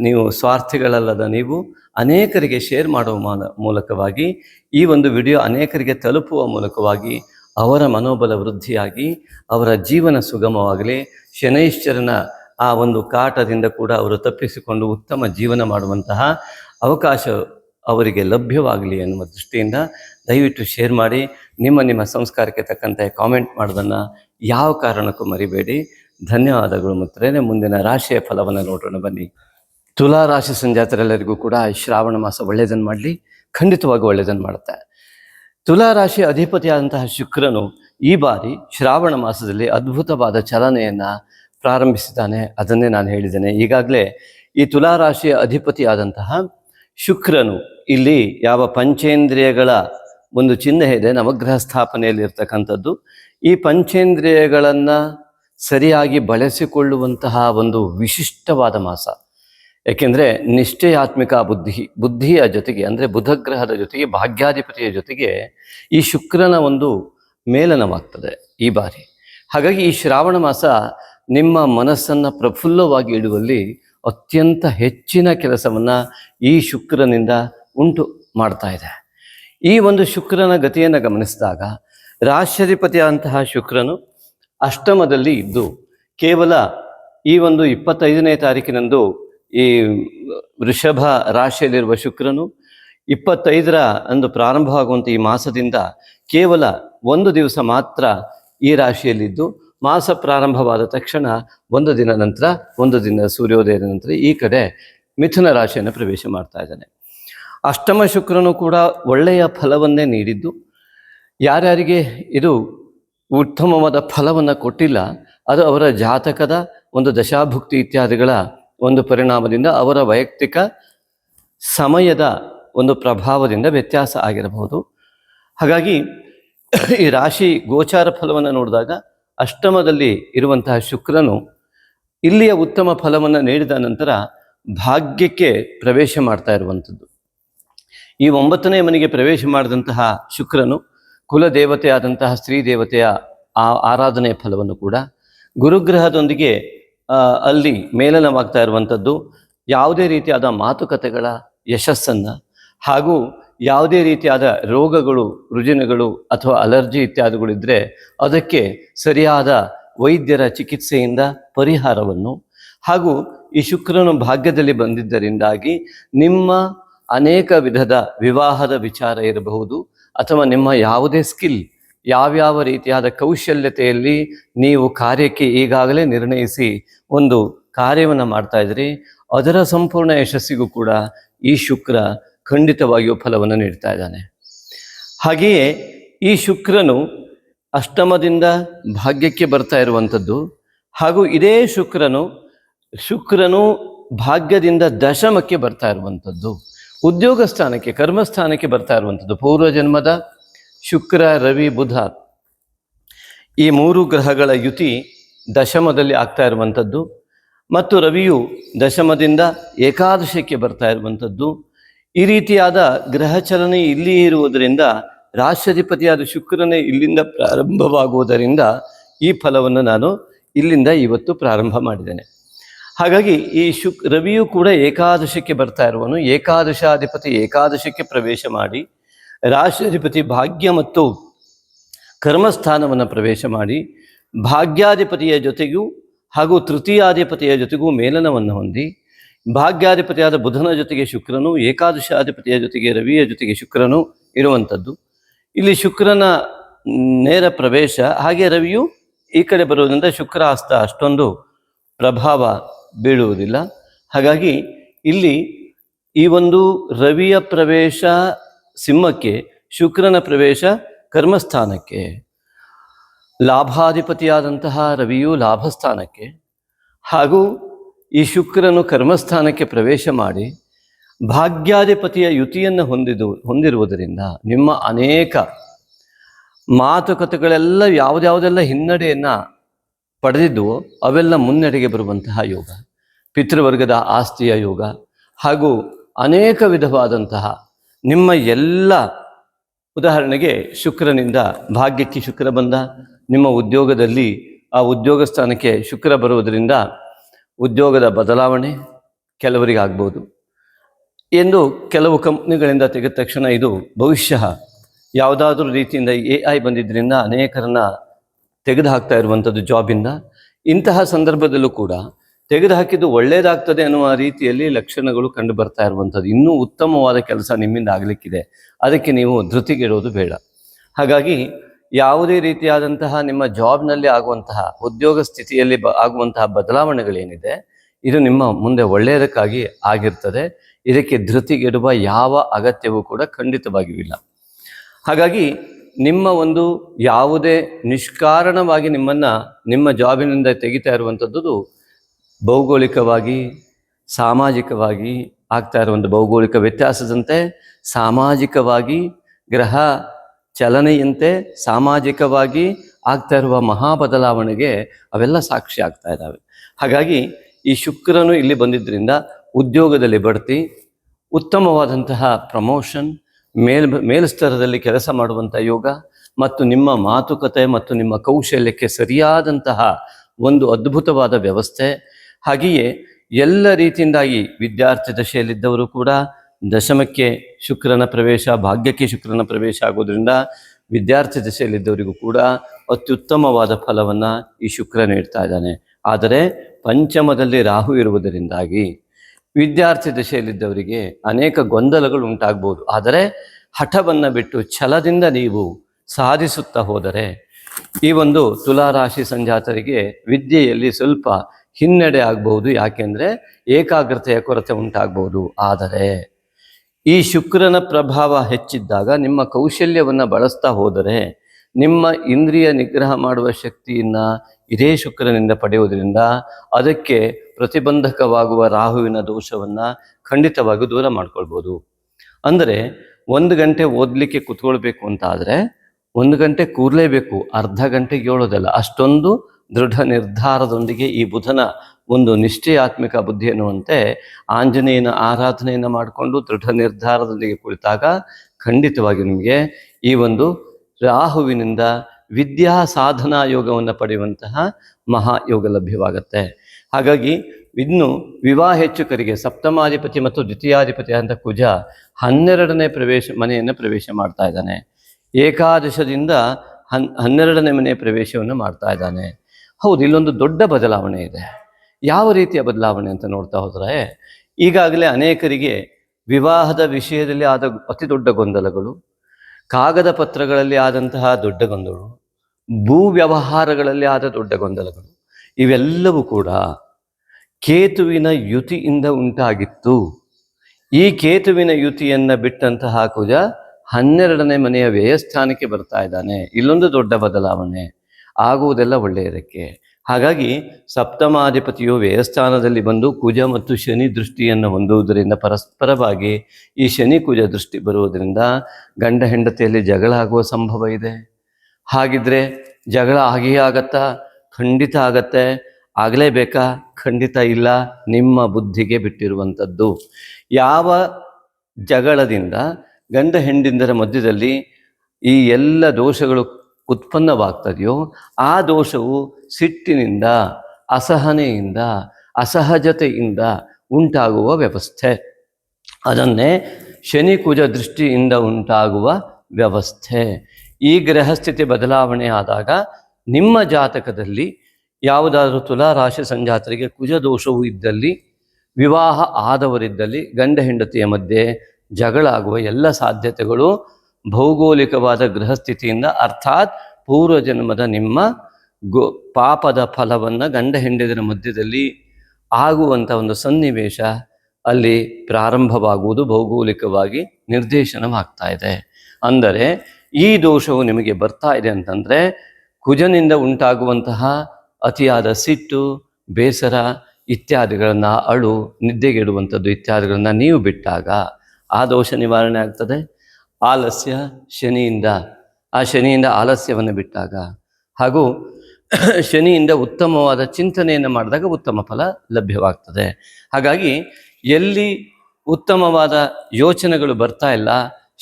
ನೀವು ಸ್ವಾರ್ಥಿಗಳಲ್ಲದ ನೀವು ಅನೇಕರಿಗೆ ಶೇರ್ ಮಾಡುವ ಮಾಲ ಮೂಲಕವಾಗಿ ಈ ಒಂದು ವಿಡಿಯೋ ಅನೇಕರಿಗೆ ತಲುಪುವ ಮೂಲಕವಾಗಿ ಅವರ ಮನೋಬಲ ವೃದ್ಧಿಯಾಗಿ, ಅವರ ಜೀವನ ಸುಗಮವಾಗಲಿ, ಶನೈಶ್ಚರನ ಆ ಒಂದು ಕಾಟದಿಂದ ಕೂಡ ಅವರು ತಪ್ಪಿಸಿಕೊಂಡು ಉತ್ತಮ ಜೀವನ ಮಾಡುವಂತಹ ಅವಕಾಶ ಅವರಿಗೆ ಲಭ್ಯವಾಗಲಿ ಎನ್ನುವ ದೃಷ್ಟಿಯಿಂದ ದಯವಿಟ್ಟು ಶೇರ್ ಮಾಡಿ. ನಿಮ್ಮ ನಿಮ್ಮ ಸಂಸ್ಕಾರಕ್ಕೆ ತಕ್ಕಂತೆ ಕಾಮೆಂಟ್ ಮಾಡೋದನ್ನು ಯಾವ ಕಾರಣಕ್ಕೂ ಮರಿಬೇಡಿ. ಧನ್ಯವಾದಗಳು ಮಿತ್ರರೇ ಮುಂದಿನ ರಾಶಿಯ ಫಲವನ್ನು ನೋಡೋಣ ಬನ್ನಿ. ತುಲಾ ರಾಶಿ ಸಂಜಾತರೆಲ್ಲರಿಗೂ ಕೂಡ ಶ್ರಾವಣ ಮಾಸ ಒಳ್ಳೆಯದನ್ನು ಮಾಡಲಿ. ಖಂಡಿತವಾಗಿ ಒಳ್ಳೆಯದನ್ನು ಮಾಡುತ್ತೆ. ತುಲಾ ರಾಶಿಯ ಅಧಿಪತಿಯಾದಂತಹ ಶುಕ್ರನು ಈ ಬಾರಿ ಶ್ರಾವಣ ಮಾಸದಲ್ಲಿ ಅದ್ಭುತವಾದ ಚಲನೆಯನ್ನು ಪ್ರಾರಂಭಿಸಿದ್ದಾನೆ ಅದನ್ನೇ ನಾನು ಹೇಳಿದ್ದೇನೆ. ಈಗಾಗಲೇ ಈ ತುಲಾ ರಾಶಿಯ ಅಧಿಪತಿಯಾದಂತಹ ಶುಕ್ರನು ಇಲ್ಲಿ ಯಾವ ಪಂಚೇಂದ್ರಿಯಗಳ ಒಂದು ಚಿಹ್ನೆ ಇದೆ, ನವಗ್ರಹ ಸ್ಥಾಪನೆಯಲ್ಲಿ ಇರ್ತಕ್ಕಂಥದ್ದು. ಈ ಪಂಚೇಂದ್ರಿಯಗಳನ್ನು ಸರಿಯಾಗಿ ಬಳಸಿಕೊಳ್ಳುವಂತಹ ಒಂದು ವಿಶಿಷ್ಟವಾದ ಮಾಸ. ಯಾಕೆಂದರೆ ನಿಷ್ಠೆಯಾತ್ಮಿಕ ಬುದ್ಧಿ, ಬುದ್ಧಿಯ ಜೊತೆಗೆ ಅಂದರೆ ಬುಧಗ್ರಹದ ಜೊತೆಗೆ ಭಾಗ್ಯಾಧಿಪತಿಯ ಜೊತೆಗೆ ಈ ಶುಕ್ರನ ಒಂದು ಮೇಲನವಾಗ್ತದೆ ಈ ಬಾರಿ. ಹಾಗಾಗಿ ಈ ಶ್ರಾವಣ ಮಾಸ ನಿಮ್ಮ ಮನಸ್ಸನ್ನು ಪ್ರಫುಲ್ಲವಾಗಿ ಇಡುವಲ್ಲಿ ಅತ್ಯಂತ ಹೆಚ್ಚಿನ ಕೆಲಸವನ್ನು ಈ ಶುಕ್ರನಿಂದ ಉಂಟು ಮಾಡ್ತಾ ಇದೆ. ಈ ಒಂದು ಶುಕ್ರನ ಗತಿಯನ್ನು ಗಮನಿಸಿದಾಗ ರಾಷ್ಟ್ರಾಧಿಪತಿಯಾದಂತಹ ಶುಕ್ರನು ಅಷ್ಟಮದಲ್ಲಿ ಇದ್ದು ಕೇವಲ ಈ ಒಂದು ಇಪ್ಪತ್ತೈದನೇ ತಾರೀಕಿನಂದು ಈ ವೃಷಭ ರಾಶಿಯಲ್ಲಿರುವ ಶುಕ್ರನು ಇಪ್ಪತ್ತೈದರ ಅಂದು ಪ್ರಾರಂಭವಾಗುವಂಥ ಈ ಮಾಸದಿಂದ ಕೇವಲ ಒಂದು ದಿವಸ ಮಾತ್ರ ಈ ರಾಶಿಯಲ್ಲಿದ್ದು ಮಾಸ ಪ್ರಾರಂಭವಾದ ತಕ್ಷಣ ಒಂದು ದಿನ ನಂತರ, ಒಂದು ದಿನ ಸೂರ್ಯೋದಯದ ನಂತರ ಈ ಕಡೆ ಮಿಥುನ ರಾಶಿಯನ್ನು ಪ್ರವೇಶ ಮಾಡ್ತಾ ಇದ್ದಾನೆ. ಅಷ್ಟಮ ಶುಕ್ರನು ಕೂಡ ಒಳ್ಳೆಯ ಫಲವನ್ನೇ ನೀಡಿದ್ದು. ಯಾರ್ಯಾರಿಗೆ ಇದು ಉತ್ತಮವಾದ ಫಲವನ್ನು ಕೊಟ್ಟಿಲ್ಲ, ಅದು ಅವರ ಜಾತಕದ ಒಂದು ದಶಾಭುಕ್ತಿ ಇತ್ಯಾದಿಗಳ ಒಂದು ಪರಿಣಾಮದಿಂದ ಅವರ ವೈಯಕ್ತಿಕ ಸಮಯದ ಒಂದು ಪ್ರಭಾವದಿಂದ ವ್ಯತ್ಯಾಸ ಆಗಿರಬಹುದು. ಹಾಗಾಗಿ ಈ ರಾಶಿ ಗೋಚಾರ ಫಲವನ್ನು ನೋಡಿದಾಗ ಅಷ್ಟಮದಲ್ಲಿ ಇರುವಂತಹ ಶುಕ್ರನು ಇಲ್ಲಿಯ ಉತ್ತಮ ಫಲವನ್ನು ನೀಡಿದ ನಂತರ ಭಾಗ್ಯಕ್ಕೆ ಪ್ರವೇಶ ಮಾಡ್ತಾ ಇರುವಂಥದ್ದು. ಈ ಒಂಬತ್ತನೇ ಮನೆಗೆ ಪ್ರವೇಶ ಮಾಡಿದಂತಹ ಶುಕ್ರನು ಕುಲದೇವತೆಯಾದಂತಹ ಸ್ತ್ರೀ ದೇವತೆಯ ಆ ಆರಾಧನೆಯ ಫಲವನ್ನು ಕೂಡ ಗುರುಗ್ರಹದೊಂದಿಗೆ ಅಲ್ಲಿ ಮೇಲನವಾಗ್ತಾ ಇರುವಂಥದ್ದು ಯಾವುದೇ ರೀತಿಯಾದ ಮಾತುಕತೆಗಳ ಯಶಸ್ಸನ್ನು ಹಾಗೂ ಯಾವುದೇ ರೀತಿಯಾದ ರೋಗಗಳು, ರುಜಿನಗಳು ಅಥವಾ ಅಲರ್ಜಿ ಇತ್ಯಾದಿಗಳಿದ್ದರೆ ಅದಕ್ಕೆ ಸರಿಯಾದ ವೈದ್ಯರ ಚಿಕಿತ್ಸೆಯಿಂದ ಪರಿಹಾರವನ್ನು ಹಾಗೂ ಈ ಶುಕ್ರನು ಭಾಗ್ಯದಲ್ಲಿ ಬಂದಿದ್ದರಿಂದಾಗಿ ನಿಮ್ಮ ಅನೇಕ ವಿಧದ ವಿವಾಹದ ವಿಚಾರ ಇರಬಹುದು ಅಥವಾ ನಿಮ್ಮ ಯಾವುದೇ ಸ್ಕಿಲ್, ಯಾವ್ಯಾವ ರೀತಿಯಾದ ಕೌಶಲ್ಯತೆಯಲ್ಲಿ ನೀವು ಕಾರ್ಯಕ್ಕೆ ಈಗಾಗಲೇ ನಿರ್ಣಯಿಸಿ ಒಂದು ಕಾರ್ಯವನ್ನು ಮಾಡ್ತಾ ಇದ್ರಿ, ಅದರ ಸಂಪೂರ್ಣ ಯಶಸ್ಸಿಗೂ ಕೂಡ ಈ ಶುಕ್ರ ಖಂಡಿತವಾಗಿಯೂ ಫಲವನ್ನು ನೀಡ್ತಾ ಇದ್ದಾನೆ. ಹಾಗೆಯೇ ಈ ಶುಕ್ರನು ಅಷ್ಟಮದಿಂದ ಭಾಗ್ಯಕ್ಕೆ ಬರ್ತಾ ಇರುವಂಥದ್ದು, ಹಾಗೂ ಇದೇ ಶುಕ್ರನು ಶುಕ್ರನು ಭಾಗ್ಯದಿಂದ ದಶಮಕ್ಕೆ ಬರ್ತಾ ಇರುವಂಥದ್ದು. ಉದ್ಯೋಗ ಸ್ಥಾನಕ್ಕೆ, ಕರ್ಮಸ್ಥಾನಕ್ಕೆ ಬರ್ತಾ ಇರುವಂಥದ್ದು. ಪೂರ್ವ ಜನ್ಮದ ಶುಕ್ರ, ರವಿ, ಬುಧ ಈ ಮೂರು ಗ್ರಹಗಳ ಯುತಿ ದಶಮದಲ್ಲಿ ಆಗ್ತಾ ಇರುವಂಥದ್ದು ಮತ್ತು ರವಿಯು ದಶಮದಿಂದ ಏಕಾದಶಕ್ಕೆ ಬರ್ತಾ ಇರುವಂಥದ್ದು. ಈ ರೀತಿಯಾದ ಗ್ರಹ ಚಲನೆ ಇಲ್ಲಿ ಇರುವುದರಿಂದ, ರಾಷ್ಟ್ರಾಧಿಪತಿಯಾದ ಶುಕ್ರನೇ ಇಲ್ಲಿಂದ ಪ್ರಾರಂಭವಾಗುವುದರಿಂದ ಈ ಫಲವನ್ನು ನಾನು ಇಲ್ಲಿಂದ ಇವತ್ತು ಪ್ರಾರಂಭ ಮಾಡಿದ್ದೇನೆ. ಹಾಗಾಗಿ ಈ ಶುಕ್, ರವಿಯು ಕೂಡ ಏಕಾದಶಕ್ಕೆ ಬರ್ತಾ ಇರುವನು ಏಕಾದಶಾಧಿಪತಿ ಏಕಾದಶಕ್ಕೆ ಪ್ರವೇಶ ಮಾಡಿ, ರಾಷ್ಟ್ರಾಧಿಪತಿ ಭಾಗ್ಯ ಮತ್ತು ಕರ್ಮಸ್ಥಾನವನ್ನು ಪ್ರವೇಶ ಮಾಡಿ ಭಾಗ್ಯಾಧಿಪತಿಯ ಜೊತೆಗೂ ಹಾಗೂ ತೃತೀಯಾಧಿಪತಿಯ ಜೊತೆಗೂ ಮೇಲನವನ್ನು ಹೊಂದಿ, ಭಾಗ್ಯಾಧಿಪತಿಯಾದ ಬುಧನ ಜೊತೆಗೆ ಶುಕ್ರನು ಏಕಾದಶಾಧಿಪತಿಯ ಜೊತೆಗೆ ರವಿಯ ಜೊತೆಗೆ ಶುಕ್ರನು ಇರುವಂಥದ್ದು. ಇಲ್ಲಿ ಶುಕ್ರನ ನೇರ ಪ್ರವೇಶ, ಹಾಗೆ ರವಿಯು ಈ ಕಡೆ ಬರುವುದರಿಂದ ಶುಕ್ರ ಹಸ್ತ ಅಷ್ಟೊಂದು ಪ್ರಭಾವ ಬೀಳುವುದಿಲ್ಲ. ಹಾಗಾಗಿ ಇಲ್ಲಿ ಈ ಒಂದು ರವಿಯ ಪ್ರವೇಶ ಸಿಂಹಕ್ಕೆ, ಶುಕ್ರನ ಪ್ರವೇಶ ಕರ್ಮಸ್ಥಾನಕ್ಕೆ. ಲಾಭಾಧಿಪತಿಯಾದಂತಹ ರವಿಯು ಲಾಭಸ್ಥಾನಕ್ಕೆ ಹಾಗೂ ಈ ಶುಕ್ರನು ಕರ್ಮಸ್ಥಾನಕ್ಕೆ ಪ್ರವೇಶ ಮಾಡಿ ಭಾಗ್ಯಾಧಿಪತಿಯ ಯುತಿಯನ್ನು ಹೊಂದಿದು, ಹೊಂದಿರುವುದರಿಂದ ನಿಮ್ಮ ಅನೇಕ ಮಾತುಕತೆಗಳೆಲ್ಲ ಯಾವುದ್ಯಾವುದೆಲ್ಲ ಹಿನ್ನಡೆಯನ್ನು ಪಡೆದಿದ್ದವು ಅವೆಲ್ಲ ಮುನ್ನಡೆಗೆ ಬರುವಂತಹ ಯೋಗ, ಪಿತೃವರ್ಗದ ಆಸ್ತಿಯ ಯೋಗ ಹಾಗೂ ಅನೇಕ ವಿಧವಾದಂತಹ ನಿಮ್ಮ ಎಲ್ಲ ಉದಾಹರಣೆಗೆ ಶುಕ್ರನಿಂದ ಭಾಗ್ಯಕ್ಕೆ ಶುಕ್ರ ಬಂದ ನಿಮ್ಮ ಉದ್ಯೋಗದಲ್ಲಿ ಆ ಉದ್ಯೋಗ ಸ್ಥಾನಕ್ಕೆ ಶುಕ್ರ ಬರುವುದರಿಂದ ಉದ್ಯೋಗದ ಬದಲಾವಣೆ ಕೆಲವರಿಗೆ ಆಗ್ಬೋದು. ಎಂದು ಕೆಲವು ಕಂಪ್ನಿಗಳಿಂದ ತೆಗೆದ ತಕ್ಷಣ ಇದು ಭವಿಷ್ಯ. ಯಾವುದಾದ್ರೂ ರೀತಿಯಿಂದ ಎ ಐ ಬಂದಿದ್ದರಿಂದ ಅನೇಕರನ್ನು ತೆಗೆದು ಹಾಕ್ತಾ ಇರುವಂಥದ್ದು ಜಾಬಿಂದ. ಇಂತಹ ಸಂದರ್ಭದಲ್ಲೂ ಕೂಡ ತೆಗೆದು ಹಾಕಿದ್ದು ಒಳ್ಳೆಯದಾಗ್ತದೆ ಅನ್ನುವ ರೀತಿಯಲ್ಲಿ ಲಕ್ಷಣಗಳು ಕಂಡು ಬರ್ತಾ ಇರುವಂಥದ್ದು. ಇನ್ನೂ ಉತ್ತಮವಾದ ಕೆಲಸ ನಿಮ್ಮಿಂದ ಆಗಲಿಕ್ಕಿದೆ. ಅದಕ್ಕೆ ನೀವು ಧೃತಿಗೆಡೋದು ಬೇಡ. ಹಾಗಾಗಿ ಯಾವುದೇ ರೀತಿಯಾದಂತಹ ನಿಮ್ಮ ಜಾಬ್ನಲ್ಲಿ ಆಗುವಂತಹ ಉದ್ಯೋಗ ಸ್ಥಿತಿಯಲ್ಲಿ ಬ, ಆಗುವಂತಹ ಬದಲಾವಣೆಗಳೇನಿದೆ, ಇದು ನಿಮ್ಮ ಮುಂದೆ ಒಳ್ಳೆಯದಕ್ಕಾಗಿ ಆಗಿರ್ತದೆ. ಇದಕ್ಕೆ ಧೃತಿಗೆಡುವ ಯಾವ ಅಗತ್ಯವೂ ಕೂಡ ಖಂಡಿತವಾಗಿಯೂ ಹಾಗಾಗಿ ನಿಮ್ಮ ಒಂದು ಯಾವುದೇ ನಿಷ್ಕಾರಣವಾಗಿ ನಿಮ್ಮನ್ನು ನಿಮ್ಮ ಜಾಬಿನಿಂದ ತೆಗಿತಾ ಇರುವಂಥದ್ದು ಭೌಗೋಳಿಕವಾಗಿ, ಸಾಮಾಜಿಕವಾಗಿ ಆಗ್ತಾ ಇರುವಂಥ ಭೌಗೋಳಿಕ ವ್ಯತ್ಯಾಸದಂತೆ ಸಾಮಾಜಿಕವಾಗಿ ಗ್ರಹ ಚಲನೆಯಂತೆ ಸಾಮಾಜಿಕವಾಗಿ ಆಗ್ತಾ ಇರುವ ಮಹಾ ಬದಲಾವಣೆಗೆ ಅವೆಲ್ಲ ಸಾಕ್ಷಿ ಆಗ್ತಾ ಇದ್ದಾವೆ. ಹಾಗಾಗಿ ಈ ಶುಕ್ರನು ಇಲ್ಲಿ ಬಂದಿದ್ದರಿಂದ ಉದ್ಯೋಗದಲ್ಲಿ ಬಡ್ತಿ ಉತ್ತಮವಾದಂತಹ ಪ್ರಮೋಷನ್, ಮೇಲ್, ಮೇಲ್ಸ್ತರದಲ್ಲಿ ಕೆಲಸ ಮಾಡುವಂಥ ಯೋಗ ಮತ್ತು ನಿಮ್ಮ ಮಾತುಕತೆ ಮತ್ತು ನಿಮ್ಮ ಕೌಶಲ್ಯಕ್ಕೆ ಸರಿಯಾದಂತಹ ಒಂದು ಅದ್ಭುತವಾದ ವ್ಯವಸ್ಥೆ. ಹಾಗೆಯೇ ಎಲ್ಲ ರೀತಿಯಿಂದಾಗಿ ವಿದ್ಯಾರ್ಥಿ ದಶೆಯಲ್ಲಿದ್ದವರು ಕೂಡ ದಶಮಕ್ಕೆ ಶುಕ್ರನ ಪ್ರವೇಶ, ಭಾಗ್ಯಕ್ಕೆ ಶುಕ್ರನ ಪ್ರವೇಶ ಆಗೋದ್ರಿಂದ ವಿದ್ಯಾರ್ಥಿ ದಶೆಯಲ್ಲಿದ್ದವರಿಗೂ ಕೂಡ ಅತ್ಯುತ್ತಮವಾದ ಫಲವನ್ನು ಈ ಶುಕ್ರ ನೀಡ್ತಾ ಇದ್ದಾನೆ. ಆದರೆ ಪಂಚಮದಲ್ಲಿ ರಾಹು ಇರುವುದರಿಂದಾಗಿ ವಿದ್ಯಾರ್ಥಿ ದಶೆಯಲ್ಲಿದ್ದವರಿಗೆ ಅನೇಕ ಗೊಂದಲಗಳು ಉಂಟಾಗ್ಬೋದು. ಆದರೆ ಹಠವನ್ನು ಬಿಟ್ಟು ಛಲದಿಂದ ನೀವು ಸಾಧಿಸುತ್ತಾ ಹೋದರೆ ಈ ಒಂದು ತುಲಾ ರಾಶಿ ಸಂಜಾತರಿಗೆ ವಿದ್ಯೆಯಲ್ಲಿ ಸ್ವಲ್ಪ ಹಿನ್ನಡೆ ಆಗಬಹುದು. ಯಾಕೆಂದ್ರೆ ಏಕಾಗ್ರತೆಯ ಕೊರತೆ ಉಂಟಾಗ್ಬೋದು. ಆದರೆ ಈ ಶುಕ್ರನ ಪ್ರಭಾವ ಹೆಚ್ಚಿದ್ದಾಗ ನಿಮ್ಮ ಕೌಶಲ್ಯವನ್ನು ಬಳಸ್ತಾ ಹೋದರೆ ನಿಮ್ಮ ಇಂದ್ರಿಯ ನಿಗ್ರಹ ಮಾಡುವ ಶಕ್ತಿಯನ್ನು ಇದೇ ಶುಕ್ರನಿಂದ ಪಡೆಯುವುದರಿಂದ ಅದಕ್ಕೆ ಪ್ರತಿಬಂಧಕವಾಗುವ ರಾಹುವಿನ ದೋಷವನ್ನು ಖಂಡಿತವಾಗಿ ದೂರ ಮಾಡ್ಕೊಳ್ಬೋದು. ಅಂದರೆ ಒಂದು ಗಂಟೆ ಓದಲಿಕ್ಕೆ ಕುತ್ಕೊಳ್ಬೇಕು ಅಂತ ಆದರೆ ಒಂದು ಗಂಟೆ ಕೂರಲೇಬೇಕು, ಅರ್ಧ ಗಂಟೆಗೆ ಹೇಳೋದಲ್ಲ ಅಷ್ಟೊಂದು ದೃಢ ನಿರ್ಧಾರದೊಂದಿಗೆ ಈ ಬುಧನ ಒಂದು ನಿಶ್ಚಯಾತ್ಮಿಕ ಬುದ್ಧಿ ಎನ್ನುವಂತೆ ಆಂಜನೇಯನ ಆರಾಧನೆಯನ್ನು ಮಾಡಿಕೊಂಡು ದೃಢ ನಿರ್ಧಾರದೊಂದಿಗೆ ಕುಳಿತಾಗ ಖಂಡಿತವಾಗಿ ನಿಮಗೆ ಈ ಒಂದು ರಾಹುವಿನಿಂದ ವಿದ್ಯಾ ಸಾಧನಾ ಯೋಗವನ್ನು ಪಡೆಯುವಂತಹ ಮಹಾಯೋಗ ಲಭ್ಯವಾಗುತ್ತೆ. ಹಾಗಾಗಿ ಇನ್ನು ವಿವಾಹ ಹೆಚ್ಚುಕರಿಗೆ ಸಪ್ತಮಾಧಿಪತಿ ಮತ್ತು ದ್ವಿತೀಯಾಧಿಪತಿ ಅಂತ ಕುಜ ಹನ್ನೆರಡನೇ ಪ್ರವೇಶ ಮನೆಯನ್ನು ಪ್ರವೇಶ ಮಾಡ್ತಾ ಇದ್ದಾನೆ. ಏಕಾದಶದಿಂದ ಹನ್, ಹನ್ನೆರಡನೇ ಮನೆ ಪ್ರವೇಶವನ್ನು ಮಾಡ್ತಾ ಇದ್ದಾನೆ. ಹೌದು, ಇಲ್ಲೊಂದು ದೊಡ್ಡ ಬದಲಾವಣೆ ಇದೆ. ಯಾವ ರೀತಿಯ ಬದಲಾವಣೆ ಅಂತ ನೋಡ್ತಾ ಹೋದರೆ, ಈಗಾಗಲೇ ಅನೇಕರಿಗೆ ವಿವಾಹದ ವಿಷಯದಲ್ಲಿ ಆದ ಅತಿ ದೊಡ್ಡ ಗೊಂದಲಗಳು, ಕಾಗದ ಪತ್ರಗಳಲ್ಲಿ ಆದಂತಹ ದೊಡ್ಡ ಗೊಂದಲಗಳು, ಭೂ ವ್ಯವಹಾರಗಳಲ್ಲಿ ಆದ ದೊಡ್ಡ ಗೊಂದಲಗಳು, ಇವೆಲ್ಲವೂ ಕೂಡ ಕೇತುವಿನ ಯುತಿಯಿಂದ ಉಂಟಾಗಿತ್ತು. ಈ ಕೇತುವಿನ ಯುತಿಯನ್ನು ಬಿಟ್ಟಂತಹ ಕುಜ ಹನ್ನೆರಡನೇ ಮನೆಯ ವ್ಯಯಸ್ಥಾನಕ್ಕೆ ಬರ್ತಾ ಇದ್ದಾನೆ. ಇಲ್ಲೊಂದು ದೊಡ್ಡ ಬದಲಾವಣೆ. ಆಗುವುದೆಲ್ಲ ಒಳ್ಳೆಯದಕ್ಕೆ. ಹಾಗಾಗಿ ಸಪ್ತಮಾಧಿಪತಿಯು ವ್ಯಯಸ್ಥಾನದಲ್ಲಿ ಬಂದು ಕುಜ ಮತ್ತು ಶನಿ ದೃಷ್ಟಿಯನ್ನು ಹೊಂದುವುದರಿಂದ ಪರಸ್ಪರವಾಗಿ ಈ ಶನಿ ಕುಜ ದೃಷ್ಟಿ ಬರುವುದರಿಂದ ಗಂಡ ಹೆಂಡತಿಯಲ್ಲಿ ಜಗಳ ಆಗುವ ಸಂಭವ ಇದೆ. ಹಾಗಿದ್ರೆ ಜಗಳ ಆಗಿಯೇ ಆಗತ್ತಾ? ಖಂಡಿತ ಆಗತ್ತೆ. ಆಗಲೇಬೇಕಾ? ಖಂಡಿತ ಇಲ್ಲ. ನಿಮ್ಮ ಬುದ್ಧಿಗೆ ಬಿಟ್ಟಿರುವಂಥದ್ದು. ಯಾವ ಜಗಳದಿಂದ ಗಂಡ ಹೆಂಡಿಂದರ ಮಧ್ಯದಲ್ಲಿ ಈ ಎಲ್ಲ ದೋಷಗಳು ಉತ್ಪನ್ನವಾಗ್ತದೆಯೋ, ಆ ದೋಷವು ಸಿಟ್ಟಿನಿಂದ, ಅಸಹನೆಯಿಂದ, ಅಸಹಜತೆಯಿಂದ ಉಂಟಾಗುವ ವ್ಯವಸ್ಥೆ. ಅದನ್ನೇ ಶನಿ ಕುಜ ದೃಷ್ಟಿಯಿಂದ ಉಂಟಾಗುವ ವ್ಯವಸ್ಥೆ. ಈ ಗ್ರಹಸ್ಥಿತಿ ಬದಲಾವಣೆ ಆದಾಗ ನಿಮ್ಮ ಜಾತಕದಲ್ಲಿ ಯಾವುದಾದ್ರೂ ತುಲಾ ರಾಶಿ ಸಂಜಾತರಿಗೆ ಕುಜ ದೋಷವು ಇದ್ದಲ್ಲಿ, ವಿವಾಹ ಆದವರಿದ್ದಲ್ಲಿ ಗಂಡ ಹೆಂಡತಿಯ ಮಧ್ಯೆ ಜಗಳಾಗುವ ಎಲ್ಲ ಸಾಧ್ಯತೆಗಳು ಭೌಗೋಳಿಕವಾದ ಗೃಹಸ್ಥಿತಿಯಿಂದ ಅರ್ಥಾತ್ ಪೂರ್ವ ಜನ್ಮದ ನಿಮ್ಮ ಗೋ, ಪಾಪದ ಫಲವನ್ನು ಗಂಡ ಹೆಂಡತಿಯರ ಮಧ್ಯದಲ್ಲಿ ಆಗುವಂಥ ಒಂದು ಸನ್ನಿವೇಶ ಅಲ್ಲಿ ಪ್ರಾರಂಭವಾಗುವುದು ಭೌಗೋಳಿಕವಾಗಿ ನಿರ್ದೇಶನವಾಗ್ತಾ ಇದೆ. ಅಂದರೆ ಈ ದೋಷವು ನಿಮಗೆ ಬರ್ತಾ ಇದೆ ಅಂತಂದರೆ ಕುಜನಿಂದ ಉಂಟಾಗುವಂತಹ ಅತಿಯಾದ ಸಿಟ್ಟು, ಬೇಸರ ಇತ್ಯಾದಿಗಳನ್ನು, ಅಳು, ನಿದ್ದೆಗೆಡುವಂಥದ್ದು ಇತ್ಯಾದಿಗಳನ್ನು ನೀವು ಬಿಟ್ಟಾಗ ಆ ದೋಷ ನಿವಾರಣೆ ಆಗ್ತದೆ. ಆಲಸ್ಯ ಶನಿಯಿಂದ, ಆ ಶನಿಯಿಂದ ಆಲಸ್ಯವನ್ನು ಬಿಟ್ಟಾಗ ಹಾಗೂ ಶನಿಯಿಂದ ಉತ್ತಮವಾದ ಚಿಂತನೆಯನ್ನು ಮಾಡಿದಾಗ ಉತ್ತಮ ಫಲ ಲಭ್ಯವಾಗ್ತದೆ. ಹಾಗಾಗಿ ಎಲ್ಲಿ ಉತ್ತಮವಾದ ಯೋಚನೆಗಳು ಬರ್ತಾ ಇಲ್ಲ,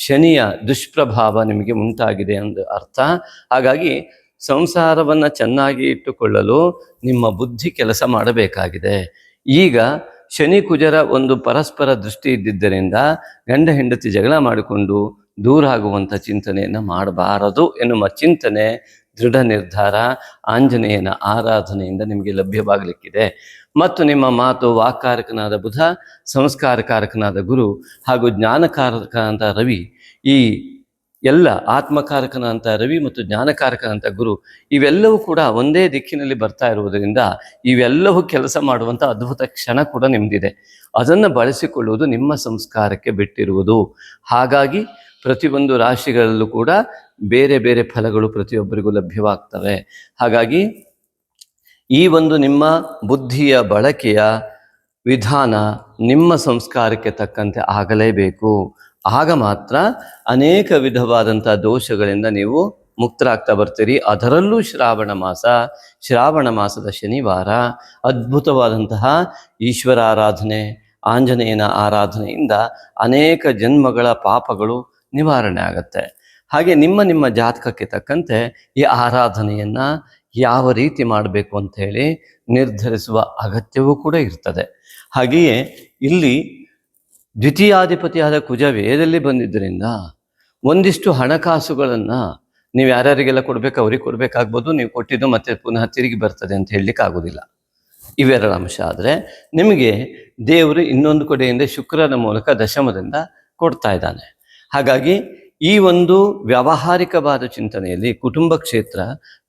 ಶನಿಯ ದುಷ್ಪ್ರಭಾವ ನಿಮಗೆ ಉಂಟಾಗಿದೆ ಎಂದು ಅರ್ಥ. ಹಾಗಾಗಿ ಸಂಸಾರವನ್ನು ಚೆನ್ನಾಗಿ ಇಟ್ಟುಕೊಳ್ಳಲು ನಿಮ್ಮ ಬುದ್ಧಿ ಕೆಲಸ ಮಾಡಬೇಕಾಗಿದೆ. ಈಗ ಶನಿ ಕುಜರ ಒಂದು ಪರಸ್ಪರ ದೃಷ್ಟಿ ಇದ್ದಿದ್ದರಿಂದ ಗಂಡ ಹೆಂಡತಿ ಜಗಳ ಮಾಡಿಕೊಂಡು ದೂರ ಆಗುವಂಥ ಚಿಂತನೆಯನ್ನು ಮಾಡಬಾರದು ಎನ್ನುವ ಚಿಂತನೆ, ದೃಢ ನಿರ್ಧಾರ, ಆಂಜನೇಯನ ಆರಾಧನೆಯಿಂದ ನಿಮಗೆ ಲಭ್ಯವಾಗಲಿಕ್ಕಿದೆ. ಮತ್ತು ನಿಮ್ಮ ಮಾತು ವಾಕ್ಕಾರಕನಾದ ಬುಧ, ಸಂಸ್ಕಾರಕಾರಕನಾದ ಗುರು ಹಾಗೂ ಜ್ಞಾನಕಾರಕನಾದ ರವಿ, ಈ ಎಲ್ಲ ಆತ್ಮಕಾರಕನಂತ ರವಿ ಮತ್ತು ಜ್ಞಾನಕಾರಕನಂತ ಗುರು, ಇವೆಲ್ಲವೂ ಕೂಡ ಒಂದೇ ದಿಕ್ಕಿನಲ್ಲಿ ಬರ್ತಾ ಇರುವುದರಿಂದ ಇವೆಲ್ಲವೂ ಕೆಲಸ ಮಾಡುವಂಥ ಅದ್ಭುತ ಕ್ಷಣ ಕೂಡ ನಿಮ್ಮದಿದೆ ಅದನ್ನು ಬಳಸಿಕೊಳ್ಳುವುದು ನಿಮ್ಮ ಸಂಸ್ಕಾರಕ್ಕೆ ಬಿಟ್ಟಿರುವುದು. ಹಾಗಾಗಿ ಪ್ರತಿಯೊಂದು ರಾಶಿಗಳಲ್ಲೂ ಕೂಡ ಬೇರೆ ಬೇರೆ ಫಲಗಳು ಪ್ರತಿಯೊಬ್ಬರಿಗೂ ಲಭ್ಯವಾಗ್ತವೆ. ಹಾಗಾಗಿ ಈ ಒಂದು ನಿಮ್ಮ ಬುದ್ಧಿಯ ಬಳಕೆಯ ವಿಧಾನ ನಿಮ್ಮ ಸಂಸ್ಕಾರಕ್ಕೆ ತಕ್ಕಂತೆ ಆಗಲೇಬೇಕು. ಆಗ ಮಾತ್ರ ಅನೇಕ ವಿಧವಾದಂಥ ದೋಷಗಳಿಂದ ನೀವು ಮುಕ್ತರಾಗ್ತಾ ಬರ್ತೀರಿ. ಅದರಲ್ಲೂ ಶ್ರಾವಣ ಮಾಸ, ಶ್ರಾವಣ ಮಾಸದ ಶನಿವಾರ, ಅದ್ಭುತವಾದಂತಹ ಈಶ್ವರ ಆರಾಧನೆ ಆಂಜನೇಯನ ಆರಾಧನೆಯಿಂದ ಅನೇಕ ಜನ್ಮಗಳ ಪಾಪಗಳು ನಿವಾರಣೆ ಆಗತ್ತೆ. ಹಾಗೆ ನಿಮ್ಮ ನಿಮ್ಮ ಜಾತಕಕ್ಕೆ ತಕ್ಕಂತೆ ಈ ಆರಾಧನೆಯನ್ನು ಯಾವ ರೀತಿ ಮಾಡಬೇಕು ಅಂತ ಹೇಳಿ ನಿರ್ಧರಿಸುವ ಅಗತ್ಯವೂ ಕೂಡ ಇರ್ತದೆ. ಹಾಗೆಯೇ ಇಲ್ಲಿ ದ್ವಿತೀಯಾಧಿಪತಿಯಾದ ಕುಜ ವೇದಲ್ಲಿ ಬಂದಿದ್ದರಿಂದ ಒಂದಿಷ್ಟು ಹಣಕಾಸುಗಳನ್ನು ನೀವು ಯಾರ್ಯಾರಿಗೆಲ್ಲ ಕೊಡಬೇಕು ಅವ್ರಿಗೆ ಕೊಡಬೇಕಾಗ್ಬೋದು, ನೀವು ಕೊಟ್ಟಿದ್ದು ಮತ್ತೆ ಪುನಃ ತಿರುಗಿ ಬರ್ತದೆ ಅಂತ ಹೇಳಲಿಕ್ಕೆ ಆಗೋದಿಲ್ಲ ಇವೆರಡು ಅಂಶ ಆದರೆ ನಿಮಗೆ ದೇವರು ಇನ್ನೊಂದು ಕಡೆಯಿಂದ ಶುಕ್ರನ ಮೂಲಕ ದಶಮದಿಂದ ಕೊಡ್ತಾ ಇದ್ದಾನೆ. ಹಾಗಾಗಿ ಈ ಒಂದು ವ್ಯಾವಹಾರಿಕವಾದ ಚಿಂತನೆಯಲ್ಲಿ ಕುಟುಂಬ ಕ್ಷೇತ್ರ,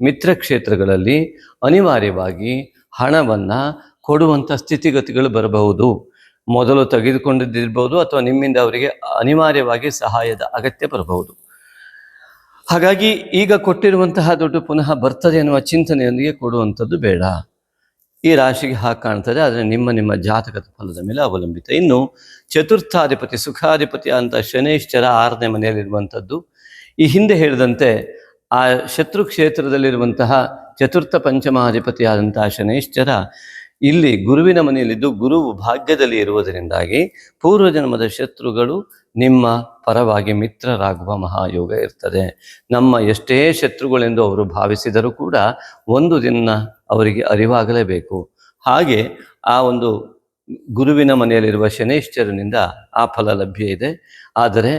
ಮಿತ್ರ ಕ್ಷೇತ್ರಗಳಲ್ಲಿ ಅನಿವಾರ್ಯವಾಗಿ ಹಣವನ್ನು ಕೊಡುವಂಥ ಸ್ಥಿತಿಗತಿಗಳು ಬರಬಹುದು. ಮೊದಲು ತೆಗೆದುಕೊಂಡಿದ್ದಿರ್ಬೋದು ಅಥವಾ ನಿಮ್ಮಿಂದ ಅವರಿಗೆ ಅನಿವಾರ್ಯವಾಗಿ ಸಹಾಯದ ಅಗತ್ಯ ಬರಬಹುದು. ಹಾಗಾಗಿ ಈಗ ಕೊಟ್ಟಿರುವಂತಹ ದುಡ್ಡು ಪುನಃ ಬರ್ತದೆ ಎನ್ನುವ ಚಿಂತನೆಯೊಂದಿಗೆ ಕೊಡುವಂಥದ್ದು ಬೇಡ. ಈ ರಾಶಿಗೆ ಹಾಗೆ ಕಾಣ್ತದೆ, ಆದರೆ ನಿಮ್ಮ ನಿಮ್ಮ ಜಾತಕದ ಫಲದ ಮೇಲೆ ಅವಲಂಬಿತ. ಇನ್ನು ಚತುರ್ಥಾಧಿಪತಿ, ಸುಖಾಧಿಪತಿ ಅಂತ ಶನೇಶ್ಚರ ಆರನೇ ಮನೆಯಲ್ಲಿರುವಂಥದ್ದು. ಈ ಹಿಂದೆ ಹೇಳಿದಂತೆ ಆ ಶತ್ರು ಕ್ಷೇತ್ರದಲ್ಲಿರುವಂತಹ ಚತುರ್ಥ ಪಂಚಮಾಧಿಪತಿಯಾದಂತಹ ಶನೇಶ್ಚರ ಇಲ್ಲಿ ಗುರುವಿನ ಮನೆಯಲ್ಲಿದ್ದು ಗುರುವು ಭಾಗ್ಯದಲ್ಲಿ ಇರುವುದರಿಂದಾಗಿ ಪೂರ್ವಜನ್ಮದ ಶತ್ರುಗಳು ನಿಮ್ಮ ಪರವಾಗಿ ಮಿತ್ರರಾಗುವ ಮಹಾಯೋಗ ಇರ್ತದೆ. ನಮ್ಮ ಎಷ್ಟೇ ಶತ್ರುಗಳೆಂದು ಅವರು ಭಾವಿಸಿದರೂ ಕೂಡ ಒಂದು ದಿನ ಅವರಿಗೆ ಅರಿವಾಗಲೇಬೇಕು. ಹಾಗೆ ಆ ಒಂದು ಗುರುವಿನ ಮನೆಯಲ್ಲಿರುವ ಶನೈಶ್ಚರನಿಂದ ಆ ಫಲ ಲಭ್ಯ ಇದೆ. ಆದರೆ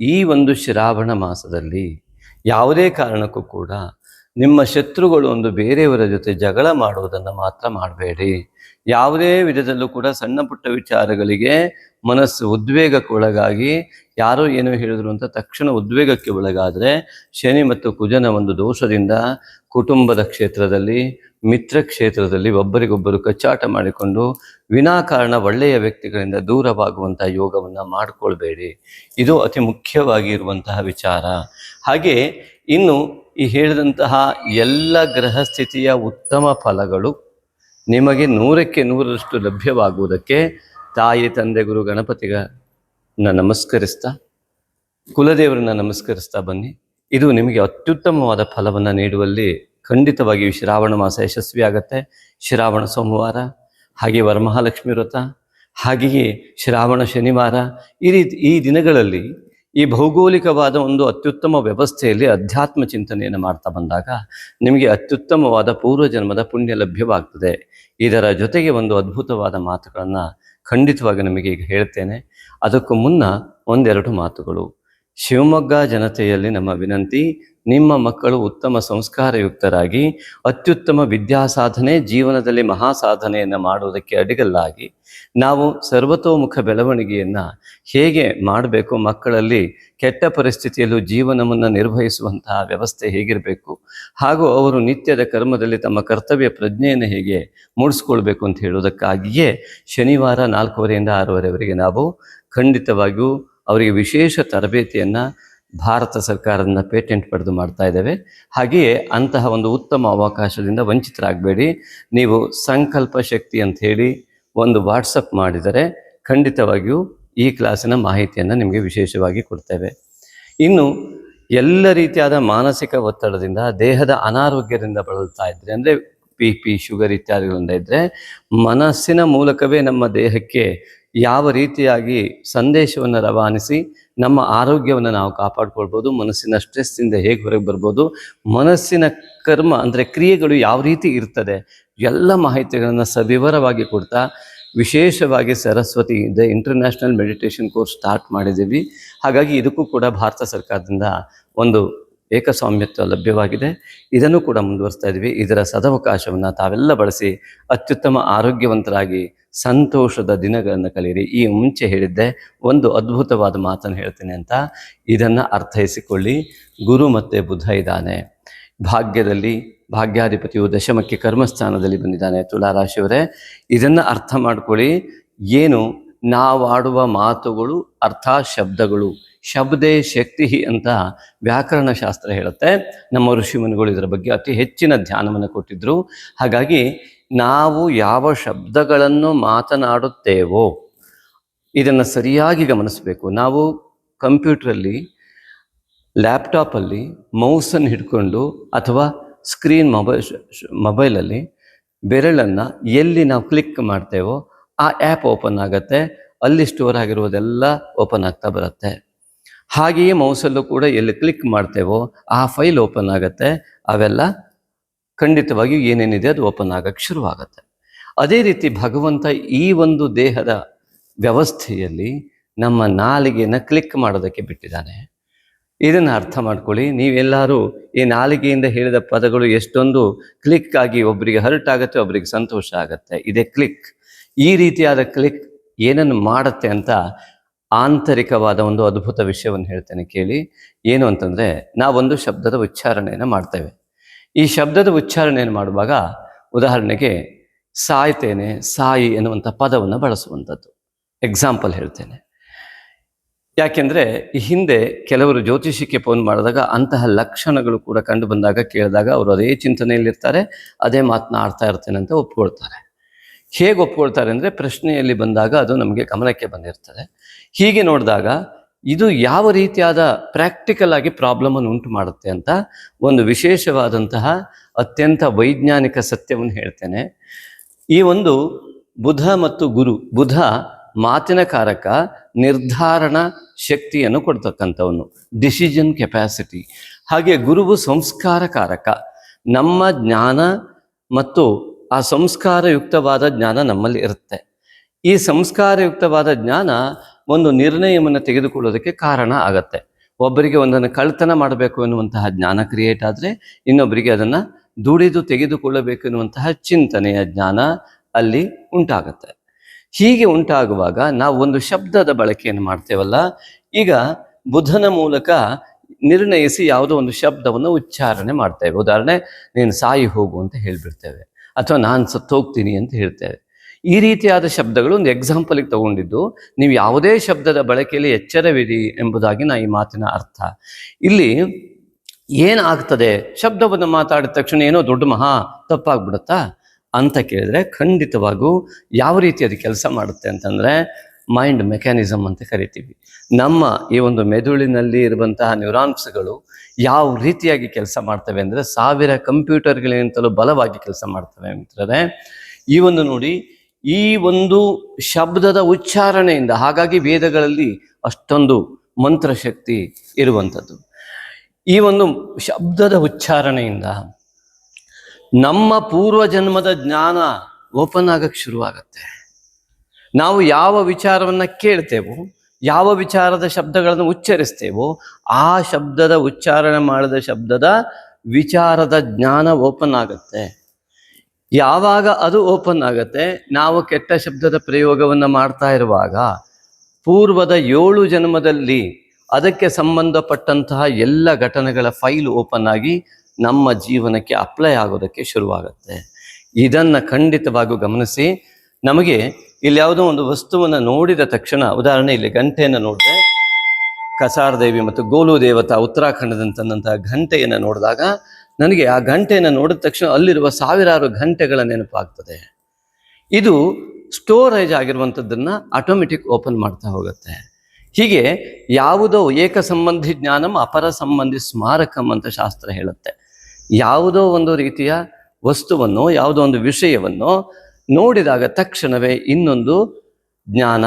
ಈ ಒಂದು ಶ್ರಾವಣ ಮಾಸದಲ್ಲಿ ಯಾವುದೇ ಕಾರಣಕ್ಕೂ ಕೂಡ ನಿಮ್ಮ ಶತ್ರುಗಳು ಒಂದು ಬೇರೆಯವರ ಜೊತೆ ಜಗಳ ಮಾಡುವುದನ್ನು ಮಾತ್ರ ಮಾಡಬೇಡಿ. ಯಾವುದೇ ವಿಧದಲ್ಲೂ ಕೂಡ ಸಣ್ಣ ಪುಟ್ಟ ವಿಚಾರಗಳಿಗೆ ಮನಸ್ಸು ಉದ್ವೇಗಕ್ಕೆ ಒಳಗಾಗಿ ಯಾರೋ ಏನೋ ಹೇಳಿದ್ರು ಅಂತ ತಕ್ಷಣ ಉದ್ವೇಗಕ್ಕೆ ಒಳಗಾದರೆ ಶನಿ ಮತ್ತು ಕುಜನ ಒಂದು ದೋಷದಿಂದ ಕುಟುಂಬದ ಕ್ಷೇತ್ರದಲ್ಲಿ, ಮಿತ್ರ ಕ್ಷೇತ್ರದಲ್ಲಿ ಒಬ್ಬರಿಗೊಬ್ಬರು ಕಚ್ಚಾಟ ಮಾಡಿಕೊಂಡು ವಿನಾಕಾರಣ ಒಳ್ಳೆಯ ವ್ಯಕ್ತಿಗಳಿಂದ ದೂರವಾಗುವಂಥ ಯೋಗವನ್ನು ಮಾಡಿಕೊಳ್ಬೇಡಿ. ಇದು ಅತಿ ಮುಖ್ಯವಾಗಿ ಇರುವಂತಹ ವಿಚಾರ. ಹಾಗೆ ಇನ್ನು ಈ ಹೇಳಿದಂತಹ ಎಲ್ಲ ಗ್ರಹ ಸ್ಥಿತಿಯ ಉತ್ತಮ ಫಲಗಳು ನಿಮಗೆ ನೂರಕ್ಕೆ ನೂರರಷ್ಟು ಲಭ್ಯವಾಗುವುದಕ್ಕೆ ತಾಯಿ, ತಂದೆ, ಗುರು, ಗಣಪತಿಗ ನಮಸ್ಕರಿಸ್ತಾ, ಕುಲದೇವರನ್ನ ನಮಸ್ಕರಿಸ್ತಾ ಬನ್ನಿ. ಇದು ನಿಮಗೆ ಅತ್ಯುತ್ತಮವಾದ ಫಲವನ್ನು ನೀಡುವಲ್ಲಿ ಖಂಡಿತವಾಗಿಯೂ ಶ್ರಾವಣ ಮಾಸ ಯಶಸ್ವಿ ಆಗತ್ತೆ. ಶ್ರಾವಣ ಸೋಮವಾರ, ಹಾಗೆ ವರಮಹಾಲಕ್ಷ್ಮಿ ವ್ರತ, ಹಾಗೆಯೇ ಶ್ರಾವಣ ಶನಿವಾರ. ಈ ರೀತಿ, ಈ ದಿನಗಳಲ್ಲಿ ಈ ಭೌಗೋಳಿಕವಾದ ಒಂದು ಅತ್ಯುತ್ತಮ ವ್ಯವಸ್ಥೆಯಲ್ಲಿ ಅಧ್ಯಾತ್ಮ ಚಿಂತನೆಯನ್ನು ಮಾಡ್ತಾ ಬಂದಾಗ ನಿಮಗೆ ಅತ್ಯುತ್ತಮವಾದ ಪೂರ್ವಜನ್ಮದ ಪುಣ್ಯ ಲಭ್ಯವಾಗ್ತದೆ. ಇದರ ಜೊತೆಗೆ ಒಂದು ಅದ್ಭುತವಾದ ಮಾತುಗಳನ್ನು ಖಂಡಿತವಾಗಿ ನಿಮಗೆ ಈಗ ಹೇಳ್ತೇನೆ. ಅದಕ್ಕೂ ಮುನ್ನ ಒಂದೆರಡು ಮಾತುಗಳು. ಶಿವಮೊಗ್ಗ ಜನತೆಯಲ್ಲಿ ನಮ್ಮ ವಿನಂತಿ ನಿಮ್ಮ ಮಕ್ಕಳು ಉತ್ತಮ ಸಂಸ್ಕಾರಯುಕ್ತರಾಗಿ, ಅತ್ಯುತ್ತಮ ವಿದ್ಯಾಸಾಧನೆ ಜೀವನದಲ್ಲಿ ಮಹಾ ಸಾಧನೆಯನ್ನು ಮಾಡುವುದಕ್ಕೆ ಅಡಿಗಲ್ಲಾಗಿ, ನಾವು ಸರ್ವತೋಮುಖ ಬೆಳವಣಿಗೆಯನ್ನು ಹೇಗೆ ಮಾಡಬೇಕು, ಮಕ್ಕಳಲ್ಲಿ ಕೆಟ್ಟ ಪರಿಸ್ಥಿತಿಯಲ್ಲೂ ಜೀವನವನ್ನು ನಿರ್ವಹಿಸುವಂತಹ ವ್ಯವಸ್ಥೆ ಹೇಗಿರಬೇಕು, ಹಾಗೂ ಅವರು ನಿತ್ಯದ ಕರ್ಮದಲ್ಲಿ ತಮ್ಮ ಕರ್ತವ್ಯ ಪ್ರಜ್ಞೆಯನ್ನು ಹೇಗೆ ಮೂಡಿಸ್ಕೊಳ್ಬೇಕು ಅಂತ ಹೇಳುವುದಕ್ಕಾಗಿಯೇ ಶನಿವಾರ ನಾಲ್ಕೂವರೆಯಿಂದ ಆರೂವರೆವರೆಗೆ ನಾವು ಖಂಡಿತವಾಗಿಯೂ ಅವರಿಗೆ ವಿಶೇಷ ತರಬೇತಿಯನ್ನು ಭಾರತ ಸರ್ಕಾರದಿಂದ ಪೇಟೆಂಟ್ ಪಡೆದು ಮಾಡ್ತಾ ಇದ್ದೇವೆ. ಹಾಗೆಯೇ ಅಂತಹ ಒಂದು ಉತ್ತಮ ಅವಕಾಶದಿಂದ ವಂಚಿತರಾಗಬೇಡಿ. ನೀವು ಸಂಕಲ್ಪ ಶಕ್ತಿ ಅಂತ ಹೇಳಿ ಒಂದು ವಾಟ್ಸಪ್ ಮಾಡಿದರೆ ಖಂಡಿತವಾಗಿಯೂ ಈ ಕ್ಲಾಸಿನ ಮಾಹಿತಿಯನ್ನು ನಿಮಗೆ ವಿಶೇಷವಾಗಿ ಕೊಡ್ತೇವೆ. ಇನ್ನು ಎಲ್ಲ ರೀತಿಯಾದ ಮಾನಸಿಕ ಒತ್ತಡದಿಂದ, ದೇಹದ ಅನಾರೋಗ್ಯದಿಂದ ಬಳಲ್ತಾ ಇದ್ದರೆ ಅಂದರೆ ಪಿ ಪಿ ಶುಗರ್ ಇತ್ಯಾದಿಗಳಿಂದ ಇದ್ದರೆ ಮನಸ್ಸಿನ ಮೂಲಕವೇ ನಮ್ಮ ದೇಹಕ್ಕೆ ಯಾವ ರೀತಿಯಾಗಿ ಸಂದೇಶವನ್ನು ರವಾನಿಸಿ ನಮ್ಮ ಆರೋಗ್ಯವನ್ನು ನಾವು ಕಾಪಾಡ್ಕೊಳ್ಬೋದು, ಮನಸ್ಸಿನ ಸ್ಟ್ರೆಸ್ಸಿಂದ ಹೇಗೆ ಹೊರಗೆ ಬರ್ಬೋದು, ಮನಸ್ಸಿನ ಕರ್ಮ ಅಂದರೆ ಕ್ರಿಯೆಗಳು ಯಾವ ರೀತಿ ಇರ್ತದೆ, ಎಲ್ಲ ಮಾಹಿತಿಗಳನ್ನು ಸವಿವರವಾಗಿ ಕೊಡ್ತಾ ವಿಶೇಷವಾಗಿ Saraswati the international meditation course start ಮಾಡಿದ್ದೀವಿ. ಹಾಗಾಗಿ ಇದಕ್ಕೂ ಕೂಡ ಭಾರತ ಸರ್ಕಾರದಿಂದ ಒಂದು ಏಕಸ್ವಾಮ್ಯತ್ವ ಲಭ್ಯವಾಗಿದೆ. ಇದನ್ನು ಕೂಡ ಮುಂದುವರಿಸ್ತಾ ಇದ್ದೀವಿ. ಇದರ ಸದವಕಾಶವನ್ನು ತಾವೆಲ್ಲ ಬಳಸಿ ಅತ್ಯುತ್ತಮ ಆರೋಗ್ಯವಂತರಾಗಿ ಸಂತೋಷದ ದಿನಗಳನ್ನು ಕಲಿಯಿರಿ ಈ ಮುಂಚೆ ಹೇಳಿದ್ದೆ ಒಂದು ಅದ್ಭುತವಾದ ಮಾತನ್ನು ಹೇಳ್ತೇನೆ ಅಂತ. ಇದನ್ನು ಅರ್ಥೈಸಿಕೊಳ್ಳಿ. ಗುರು ಮತ್ತು ಬುಧ ಇದ್ದಾನೆ. ಭಾಗ್ಯದಲ್ಲಿ ಭಾಗ್ಯಾಧಿಪತಿಯು ದಶಮಕ್ಕೆ ಕರ್ಮಸ್ಥಾನದಲ್ಲಿ ಬಂದಿದ್ದಾನೆ ತುಲಾರಾಶಿಯವರೇ. ಇದನ್ನು ಅರ್ಥ ಮಾಡ್ಕೊಳ್ಳಿ. ಏನು? ನಾವಾಡುವ ಮಾತುಗಳು ಅರ್ಥ ಶಬ್ದಗಳು. ಶಬ್ದೇ ಶಕ್ತಿ ಅಂತ ವ್ಯಾಕರಣ ಶಾಸ್ತ್ರ ಹೇಳುತ್ತೆ. ನಮ್ಮ ಋಷಿಮುನಿಗಳು ಇದರ ಬಗ್ಗೆ ಅತಿ ಹೆಚ್ಚಿನ ಧ್ಯಾನವನ್ನು ಕೊಟ್ಟಿದ್ದರು ಹಾಗಾಗಿ ನಾವು ಯಾವ ಶಬ್ದಗಳನ್ನು ಮಾತನಾಡುತ್ತೇವೋ ಇದನ್ನು ಸರಿಯಾಗಿ ಗಮನಿಸಬೇಕು. ನಾವು ಕಂಪ್ಯೂಟ್ರಲ್ಲಿ, ಲ್ಯಾಪ್ಟಾಪಲ್ಲಿ ಮೌಸನ್ನು ಹಿಡ್ಕೊಂಡು ಅಥವಾ ಸ್ಕ್ರೀನ್ ಮೊಬೈಲ್ ಮೊಬೈಲಲ್ಲಿ ಬೆರಳನ್ನು ಎಲ್ಲಿ ನಾವು ಕ್ಲಿಕ್ ಮಾಡ್ತೇವೋ ಆ ಆ್ಯಪ್ ಓಪನ್ ಆಗುತ್ತೆ. ಅಲ್ಲಿ ಸ್ಟೋರ್ ಆಗಿರುವುದೆಲ್ಲ ಓಪನ್ ಆಗ್ತಾ ಬರುತ್ತೆ. ಹಾಗೆಯೇ ಮೌಸಲ್ಲೂ ಕೂಡ ಎಲ್ಲಿ ಕ್ಲಿಕ್ ಮಾಡ್ತೇವೋ ಆ ಫೈಲ್ ಓಪನ್ ಆಗುತ್ತೆ. ಅವೆಲ್ಲ ಖಂಡಿತವಾಗಿಯೂ ಏನೇನಿದೆ ಅದು ಓಪನ್ ಆಗಕ್ಕೆ ಶುರುವಾಗುತ್ತೆ. ಅದೇ ರೀತಿ ಭಗವಂತ ಈ ಒಂದು ದೇಹದ ವ್ಯವಸ್ಥೆಯಲ್ಲಿ ನಮ್ಮ ನಾಲಿಗೆಯನ್ನು ಕ್ಲಿಕ್ ಮಾಡೋದಕ್ಕೆ ಬಿಟ್ಟಿದ್ದಾನೆ. ಇದನ್ನು ಅರ್ಥ ಮಾಡ್ಕೊಳ್ಳಿ. ನೀವೆಲ್ಲರೂ ಈ ನಾಲಿಗೆಯಿಂದ ಹೇಳಿದ ಪದಗಳು ಎಷ್ಟೊಂದು ಕ್ಲಿಕ್ ಆಗಿ ಒಬ್ಬರಿಗೆ ಹರ್ಟ್ ಆಗುತ್ತೆ ಒಬ್ಬರಿಗೆ ಸಂತೋಷ ಆಗುತ್ತೆ. ಇದೇ ಕ್ಲಿಕ್ ಈ ರೀತಿಯಾದ ಕ್ಲಿಕ್ ಏನನ್ನು ಮಾಡುತ್ತೆ ಅಂತ ಆಂತರಿಕವಾದ ಒಂದು ಅದ್ಭುತ ವಿಷಯವನ್ನು ಹೇಳ್ತೇನೆ ಕೇಳಿ. ಏನು ಅಂತಂದರೆ ನಾವೊಂದು ಶಬ್ದದ ಉಚ್ಚಾರಣೆಯನ್ನು ಮಾಡ್ತೇವೆ. ಈ ಶಬ್ದದ ಉಚ್ಚಾರಣೆಯನ್ನು ಮಾಡುವಾಗ, ಉದಾಹರಣೆಗೆ, ಸಾಯ್ತೇನೆ, ಸಾಯಿ ಎನ್ನುವಂಥ ಪದವನ್ನು ಬಳಸುವಂಥದ್ದು. ಎಕ್ಸಾಂಪಲ್ ಹೇಳ್ತೇನೆ. ಯಾಕೆಂದರೆ, ಈ ಹಿಂದೆ ಕೆಲವರು ಜ್ಯೋತಿಷಕ್ಕೆ ಫೋನ್ ಮಾಡಿದಾಗ ಅಂತಹ ಲಕ್ಷಣಗಳು ಕೂಡ ಕಂಡು ಬಂದಾಗ ಕೇಳಿದಾಗ ಅವರು ಅದೇ ಚಿಂತನೆಯಲ್ಲಿರ್ತಾರೆ, ಅದೇ ಮಾತನ್ನ ಆಡ್ತಾ ಇರ್ತೇನೆ ಅಂತ ಒಪ್ಕೊಳ್ತಾರೆ. ಹೇಗೆ ಒಪ್ಕೊಳ್ತಾರೆ ಅಂದರೆ ಪ್ರಶ್ನೆಯಲ್ಲಿ ಬಂದಾಗ ಅದು ನಮಗೆ ಗಮನಕ್ಕೆ ಬಂದಿರ್ತದೆ. ಹೀಗೆ ನೋಡಿದಾಗ ಇದು ಯಾವ ರೀತಿಯಾದ ಪ್ರಾಕ್ಟಿಕಲ್ ಆಗಿ ಪ್ರಾಬ್ಲಮನ್ನು ಉಂಟು ಮಾಡುತ್ತೆ ಅಂತ ಒಂದು ವಿಶೇಷವಾದಂತಹ ಅತ್ಯಂತ ವೈಜ್ಞಾನಿಕ ಸತ್ಯವನ್ನು ಹೇಳ್ತೇನೆ. ಈ ಒಂದು ಬುಧ ಮತ್ತು ಗುರು, ಬುಧ ಮಾತಿನ ಕಾರಕ ನಿರ್ಧಾರಣ ಶಕ್ತಿಯನ್ನು ಕೊಡ್ತಕ್ಕಂಥವನು ಡಿಸಿಷನ್ ಕೆಪಾಸಿಟಿ ಹಾಗೆ ಗುರುವು ಸಂಸ್ಕಾರ ಕಾರಕ, ನಮ್ಮ ಜ್ಞಾನ ಮತ್ತು ಆ ಸಂಸ್ಕಾರಯುಕ್ತವಾದ ಜ್ಞಾನ ನಮ್ಮಲ್ಲಿ ಇರುತ್ತೆ. ಈ ಸಂಸ್ಕಾರಯುಕ್ತವಾದ ಜ್ಞಾನ ಒಂದು ನಿರ್ಣಯವನ್ನು ತೆಗೆದುಕೊಳ್ಳೋದಕ್ಕೆ ಕಾರಣ ಆಗತ್ತೆ. ಒಬ್ಬರಿಗೆ ಒಂದನ್ನು ಕಳ್ತನ ಮಾಡಬೇಕು ಎನ್ನುವಂತಹ ಜ್ಞಾನ ಕ್ರಿಯೇಟ್ ಆದರೆ ಇನ್ನೊಬ್ಬರಿಗೆ ಅದನ್ನು ದುಡಿದು ತೆಗೆದುಕೊಳ್ಳಬೇಕು ಎನ್ನುವಂತಹ ಚಿಂತನೆಯ ಜ್ಞಾನ ಅಲ್ಲಿ ಉಂಟಾಗತ್ತೆ. ಹೀಗೆ ಉಂಟಾಗುವಾಗ ನಾವು ಒಂದು ಶಬ್ದದ ಬಳಕೆಯನ್ನು ಮಾಡ್ತೇವಲ್ಲ. ಈಗ ಬುಧನ ಮೂಲಕ ನಿರ್ಣಯಿಸಿ ಯಾವುದೋ ಒಂದು ಶಬ್ದವನ್ನು ಉಚ್ಚಾರಣೆ ಮಾಡ್ತೇವೆ. ಉದಾಹರಣೆ, ನೀನು ಸಾಯಿ ಹೋಗು ಅಂತ ಹೇಳಿಬಿಡ್ತೇವೆ. ಅಥವಾ ನಾನು ಸತ್ತೋಗ್ತೀನಿ ಅಂತ ಹೇಳ್ತೇವೆ ಈ ರೀತಿಯಾದ ಶಬ್ದಗಳು ಒಂದು ಎಕ್ಸಾಂಪಲಿಗೆ ತಗೊಂಡಿದ್ದು, ನೀವು ಯಾವುದೇ ಶಬ್ದದ ಬಳಕೆಯಲ್ಲಿ ಎಚ್ಚರವಿರಿ ಎಂಬುದಾಗಿ ನಾ ಈ ಮಾತಿನ ಅರ್ಥ. ಇಲ್ಲಿ ಏನಾಗ್ತದೆ ಶಬ್ದವನ್ನು ಮಾತಾಡಿದ ತಕ್ಷಣ ಏನೋ ದೊಡ್ಡ ಮಹಾ ತಪ್ಪಾಗ್ಬಿಡುತ್ತಾ? ಅಂತ ಕೇಳಿದ್ರೆ ಖಂಡಿತವಾಗೂ ಯಾವ ರೀತಿ ಅದು ಕೆಲಸ ಮಾಡುತ್ತೆ ಅಂತಂದ್ರೆ ಮೈಂಡ್ ಮೆಕ್ಯಾನಿಸಮ್ ಅಂತ ಕರಿತೀವಿ. ನಮ್ಮ ಈ ಒಂದು ಮೆದುಳಿನಲ್ಲಿ ಇರುವಂತಹ ನ್ಯೂರಾನ್ಸ್ಗಳು ಯಾವ ರೀತಿಯಾಗಿ ಕೆಲಸ ಮಾಡ್ತವೆ ಅಂದರೆ ಸಾವಿರ ಕಂಪ್ಯೂಟರ್ಗಳಿಗಿಂತಲೂ ಬಲವಾಗಿ ಕೆಲಸ ಮಾಡ್ತವೆ ಮಿತ್ರರೇ. ಈ ಒಂದು ನೋಡಿ, ಈ ಒಂದು ಶಬ್ದದ ಉಚ್ಚಾರಣೆಯಿಂದ, ಹಾಗಾಗಿ ವೇದಗಳಲ್ಲಿ ಅಷ್ಟೊಂದು ಮಂತ್ರಶಕ್ತಿ ಇರುವಂಥದ್ದು. ಈ ಒಂದು ಶಬ್ದದ ಉಚ್ಚಾರಣೆಯಿಂದ ನಮ್ಮ ಪೂರ್ವ ಜನ್ಮದ ಜ್ಞಾನ ಓಪನ್ ಆಗಕ್ಕೆ ಶುರುವಾಗತ್ತೆ. ನಾವು ಯಾವ ವಿಚಾರವನ್ನ ಕೇಳ್ತೇವೋ, ಯಾವ ವಿಚಾರದ ಶಬ್ದಗಳನ್ನು ಉಚ್ಚರಿಸ್ತೇವೋ, ಆ ಶಬ್ದದ ಉಚ್ಚಾರಣೆ ಮಾಡಿದ ಶಬ್ದದ ವಿಚಾರದ ಜ್ಞಾನ ಓಪನ್ ಆಗುತ್ತೆ. ಯಾವಾಗ ಅದು ಓಪನ್ ಆಗುತ್ತೆ, ನಾವು ಕೆಟ್ಟ ಶಬ್ದದ ಪ್ರಯೋಗವನ್ನು ಮಾಡ್ತಾ ಇರುವಾಗ, ಪೂರ್ವದ ಏಳು ಜನ್ಮದಲ್ಲಿ ಅದಕ್ಕೆ ಸಂಬಂಧಪಟ್ಟಂತಹ ಎಲ್ಲ ಘಟನೆಗಳ ಫೈಲ್ ಓಪನ್ ಆಗಿ ನಮ್ಮ ಜೀವನಕ್ಕೆ ಅಪ್ಲೈ ಆಗೋದಕ್ಕೆ ಶುರುವಾಗುತ್ತೆ. ಇದನ್ನು ಖಂಡಿತವಾಗೂ ಗಮನಿಸಿ. ನಮಗೆ ಇಲ್ಲಿ ಯಾವುದೋ ಒಂದು ವಸ್ತುವನ್ನು ನೋಡಿದ ತಕ್ಷಣ, ಉದಾಹರಣೆ ಇಲ್ಲಿ ಗಂಟೆಯನ್ನು ನೋಡಿದ್ರೆ ಕಸಾರ ದೇವಿ ಮತ್ತು ಗೋಲು ದೇವತಾ ಉತ್ತರಾಖಂಡದಂತಹ ಘಂಟೆಯನ್ನು ನೋಡಿದಾಗ ನನಗೆ ಆ ಘಂಟೆಯನ್ನು ನೋಡಿದ ತಕ್ಷಣ ಅಲ್ಲಿರುವ ಸಾವಿರಾರು ಘಂಟೆಗಳ ನೆನಪಾಗ್ತದೆ. ಇದು ಸ್ಟೋರೇಜ್ ಆಗಿರುವಂಥದ್ದನ್ನು ಆಟೋಮೆಟಿಕ್ ಓಪನ್ ಮಾಡ್ತಾ ಹೋಗುತ್ತೆ. ಹೀಗೆ ಯಾವುದೋ ಏಕ ಸಂಬಂಧಿ ಜ್ಞಾನಂ ಅಪರ ಸಂಬಂಧಿ ಸ್ಮಾರಕಂ ಅಂತ ಶಾಸ್ತ್ರ ಹೇಳುತ್ತೆ. ಯಾವುದೋ ಒಂದು ರೀತಿಯ ವಸ್ತುವನ್ನು, ಯಾವುದೋ ಒಂದು ವಿಷಯವನ್ನು ನೋಡಿದಾಗ ತಕ್ಷಣವೇ ಇನ್ನೊಂದು ಜ್ಞಾನ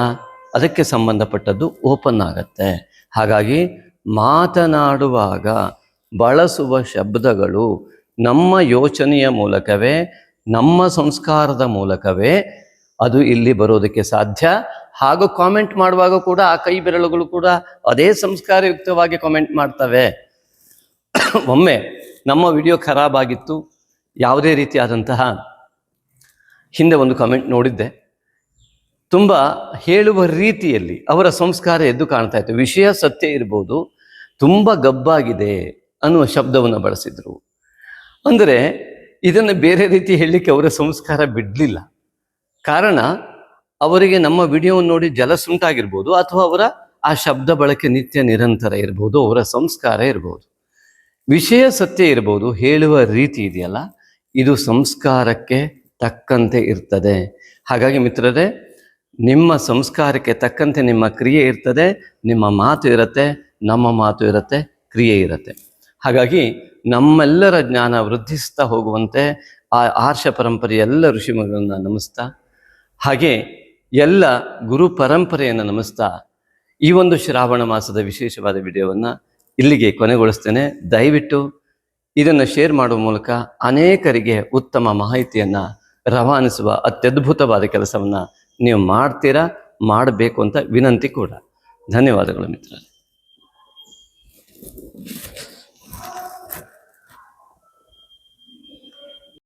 ಅದಕ್ಕೆ ಸಂಬಂಧಪಟ್ಟದ್ದು ಓಪನ್ ಆಗತ್ತೆ. ಹಾಗಾಗಿ ಮಾತನಾಡುವಾಗ ಬಳಸುವ ಶಬ್ದಗಳು ನಮ್ಮ ಯೋಚನೆಯ ಮೂಲಕವೇ, ನಮ್ಮ ಸಂಸ್ಕಾರದ ಮೂಲಕವೇ ಅದು ಇಲ್ಲಿ ಬರೋದಕ್ಕೆ ಸಾಧ್ಯ. ಹಾಗೂ ಕಾಮೆಂಟ್ ಮಾಡುವಾಗ ಕೂಡ ಆ ಕೈ ಬೆರಳುಗಳು ಕೂಡ ಅದೇ ಸಂಸ್ಕಾರಯುಕ್ತವಾಗಿ ಕಾಮೆಂಟ್ ಮಾಡ್ತವೆ. ಒಮ್ಮೆ ನಮ್ಮ ವಿಡಿಯೋ ಖರಾಬಾಗಿತ್ತು ಯಾವುದೇ ರೀತಿಯಾದಂತಹ ಹಿಂದೆ ಒಂದು ಕಮೆಂಟ್ ನೋಡಿದ್ದೆ. ತುಂಬ ಹೇಳುವ ರೀತಿಯಲ್ಲಿ ಅವರ ಸಂಸ್ಕಾರ ಎದ್ದು ಕಾಣ್ತಾ ಇತ್ತು. ವಿಷಯ ಸತ್ಯ ಇರ್ಬೋದು, ತುಂಬ ಗಬ್ಬಾಗಿದೆ ಅನ್ನುವ ಶಬ್ದವನ್ನು ಬಳಸಿದ್ರು. ಅಂದರೆ ಇದನ್ನು ಬೇರೆ ರೀತಿ ಹೇಳಲಿಕ್ಕೆ ಅವರ ಸಂಸ್ಕಾರ ಬಿಡಲಿಲ್ಲ. ಕಾರಣ, ಅವರಿಗೆ ನಮ್ಮ ವಿಡಿಯೋವನ್ನು ನೋಡಿ ಜಲಸುಂಟಾಗಿರ್ಬೋದು ಅಥವಾ ಅವರ ಆ ಶಬ್ದ ಬಳಕೆ ನಿತ್ಯ ನಿರಂತರ ಇರ್ಬೋದು, ಅವರ ಸಂಸ್ಕಾರ ಇರ್ಬೋದು. ವಿಷಯ ಸತ್ಯ ಇರ್ಬೋದು, ಹೇಳುವ ರೀತಿ ಇದೆಯಲ್ಲ. ಇದು ಸಂಸ್ಕಾರಕ್ಕೆ ತಕ್ಕಂತೆ ಇರ್ತದೆ. ಹಾಗಾಗಿ ಮಿತ್ರರೇ, ನಿಮ್ಮ ಸಂಸ್ಕಾರಕ್ಕೆ ತಕ್ಕಂತೆ ನಿಮ್ಮ ಕ್ರಿಯೆ ಇರ್ತದೆ, ನಿಮ್ಮ ಮಾತು ಇರುತ್ತೆ, ನಮ್ಮ ಮಾತು ಇರುತ್ತೆ, ಕ್ರಿಯೆ ಇರುತ್ತೆ. ಹಾಗಾಗಿ ನಮ್ಮೆಲ್ಲರ ಜ್ಞಾನ ವೃದ್ಧಿಸ್ತಾ ಹೋಗುವಂತೆ ಆ ಆರ್ಷ ಪರಂಪರೆ ಎಲ್ಲ ಋಷಿಮುಗಳನ್ನು ನಮಿಸ್ತಾ, ಹಾಗೆ ಎಲ್ಲ ಗುರು ಪರಂಪರೆಯನ್ನು ನಮಿಸ್ತಾ, ಈ ಒಂದು ಶ್ರಾವಣ ಮಾಸದ ವಿಶೇಷವಾದ ವಿಡಿಯೋವನ್ನು ಇಲ್ಲಿಗೆ ಕೊನೆಗೊಳಿಸ್ತೇನೆ. ದಯವಿಟ್ಟು ಇದನ್ನು ಶೇರ್ ಮಾಡುವ ಮೂಲಕ ಅನೇಕರಿಗೆ ಉತ್ತಮ ಮಾಹಿತಿಯನ್ನು ರವಾನಿಸುವ ಅತ್ಯದ್ಭುತವಾದ ಕೆಲಸವನ್ನು ನೀವು ಮಾಡ್ತೀರಾ ಮಾಡಬೇಕು ಅಂತ ವಿನಂತಿ ಕೂಡ. ಧನ್ಯವಾದಗಳು ಮಿತ್ರರೇ.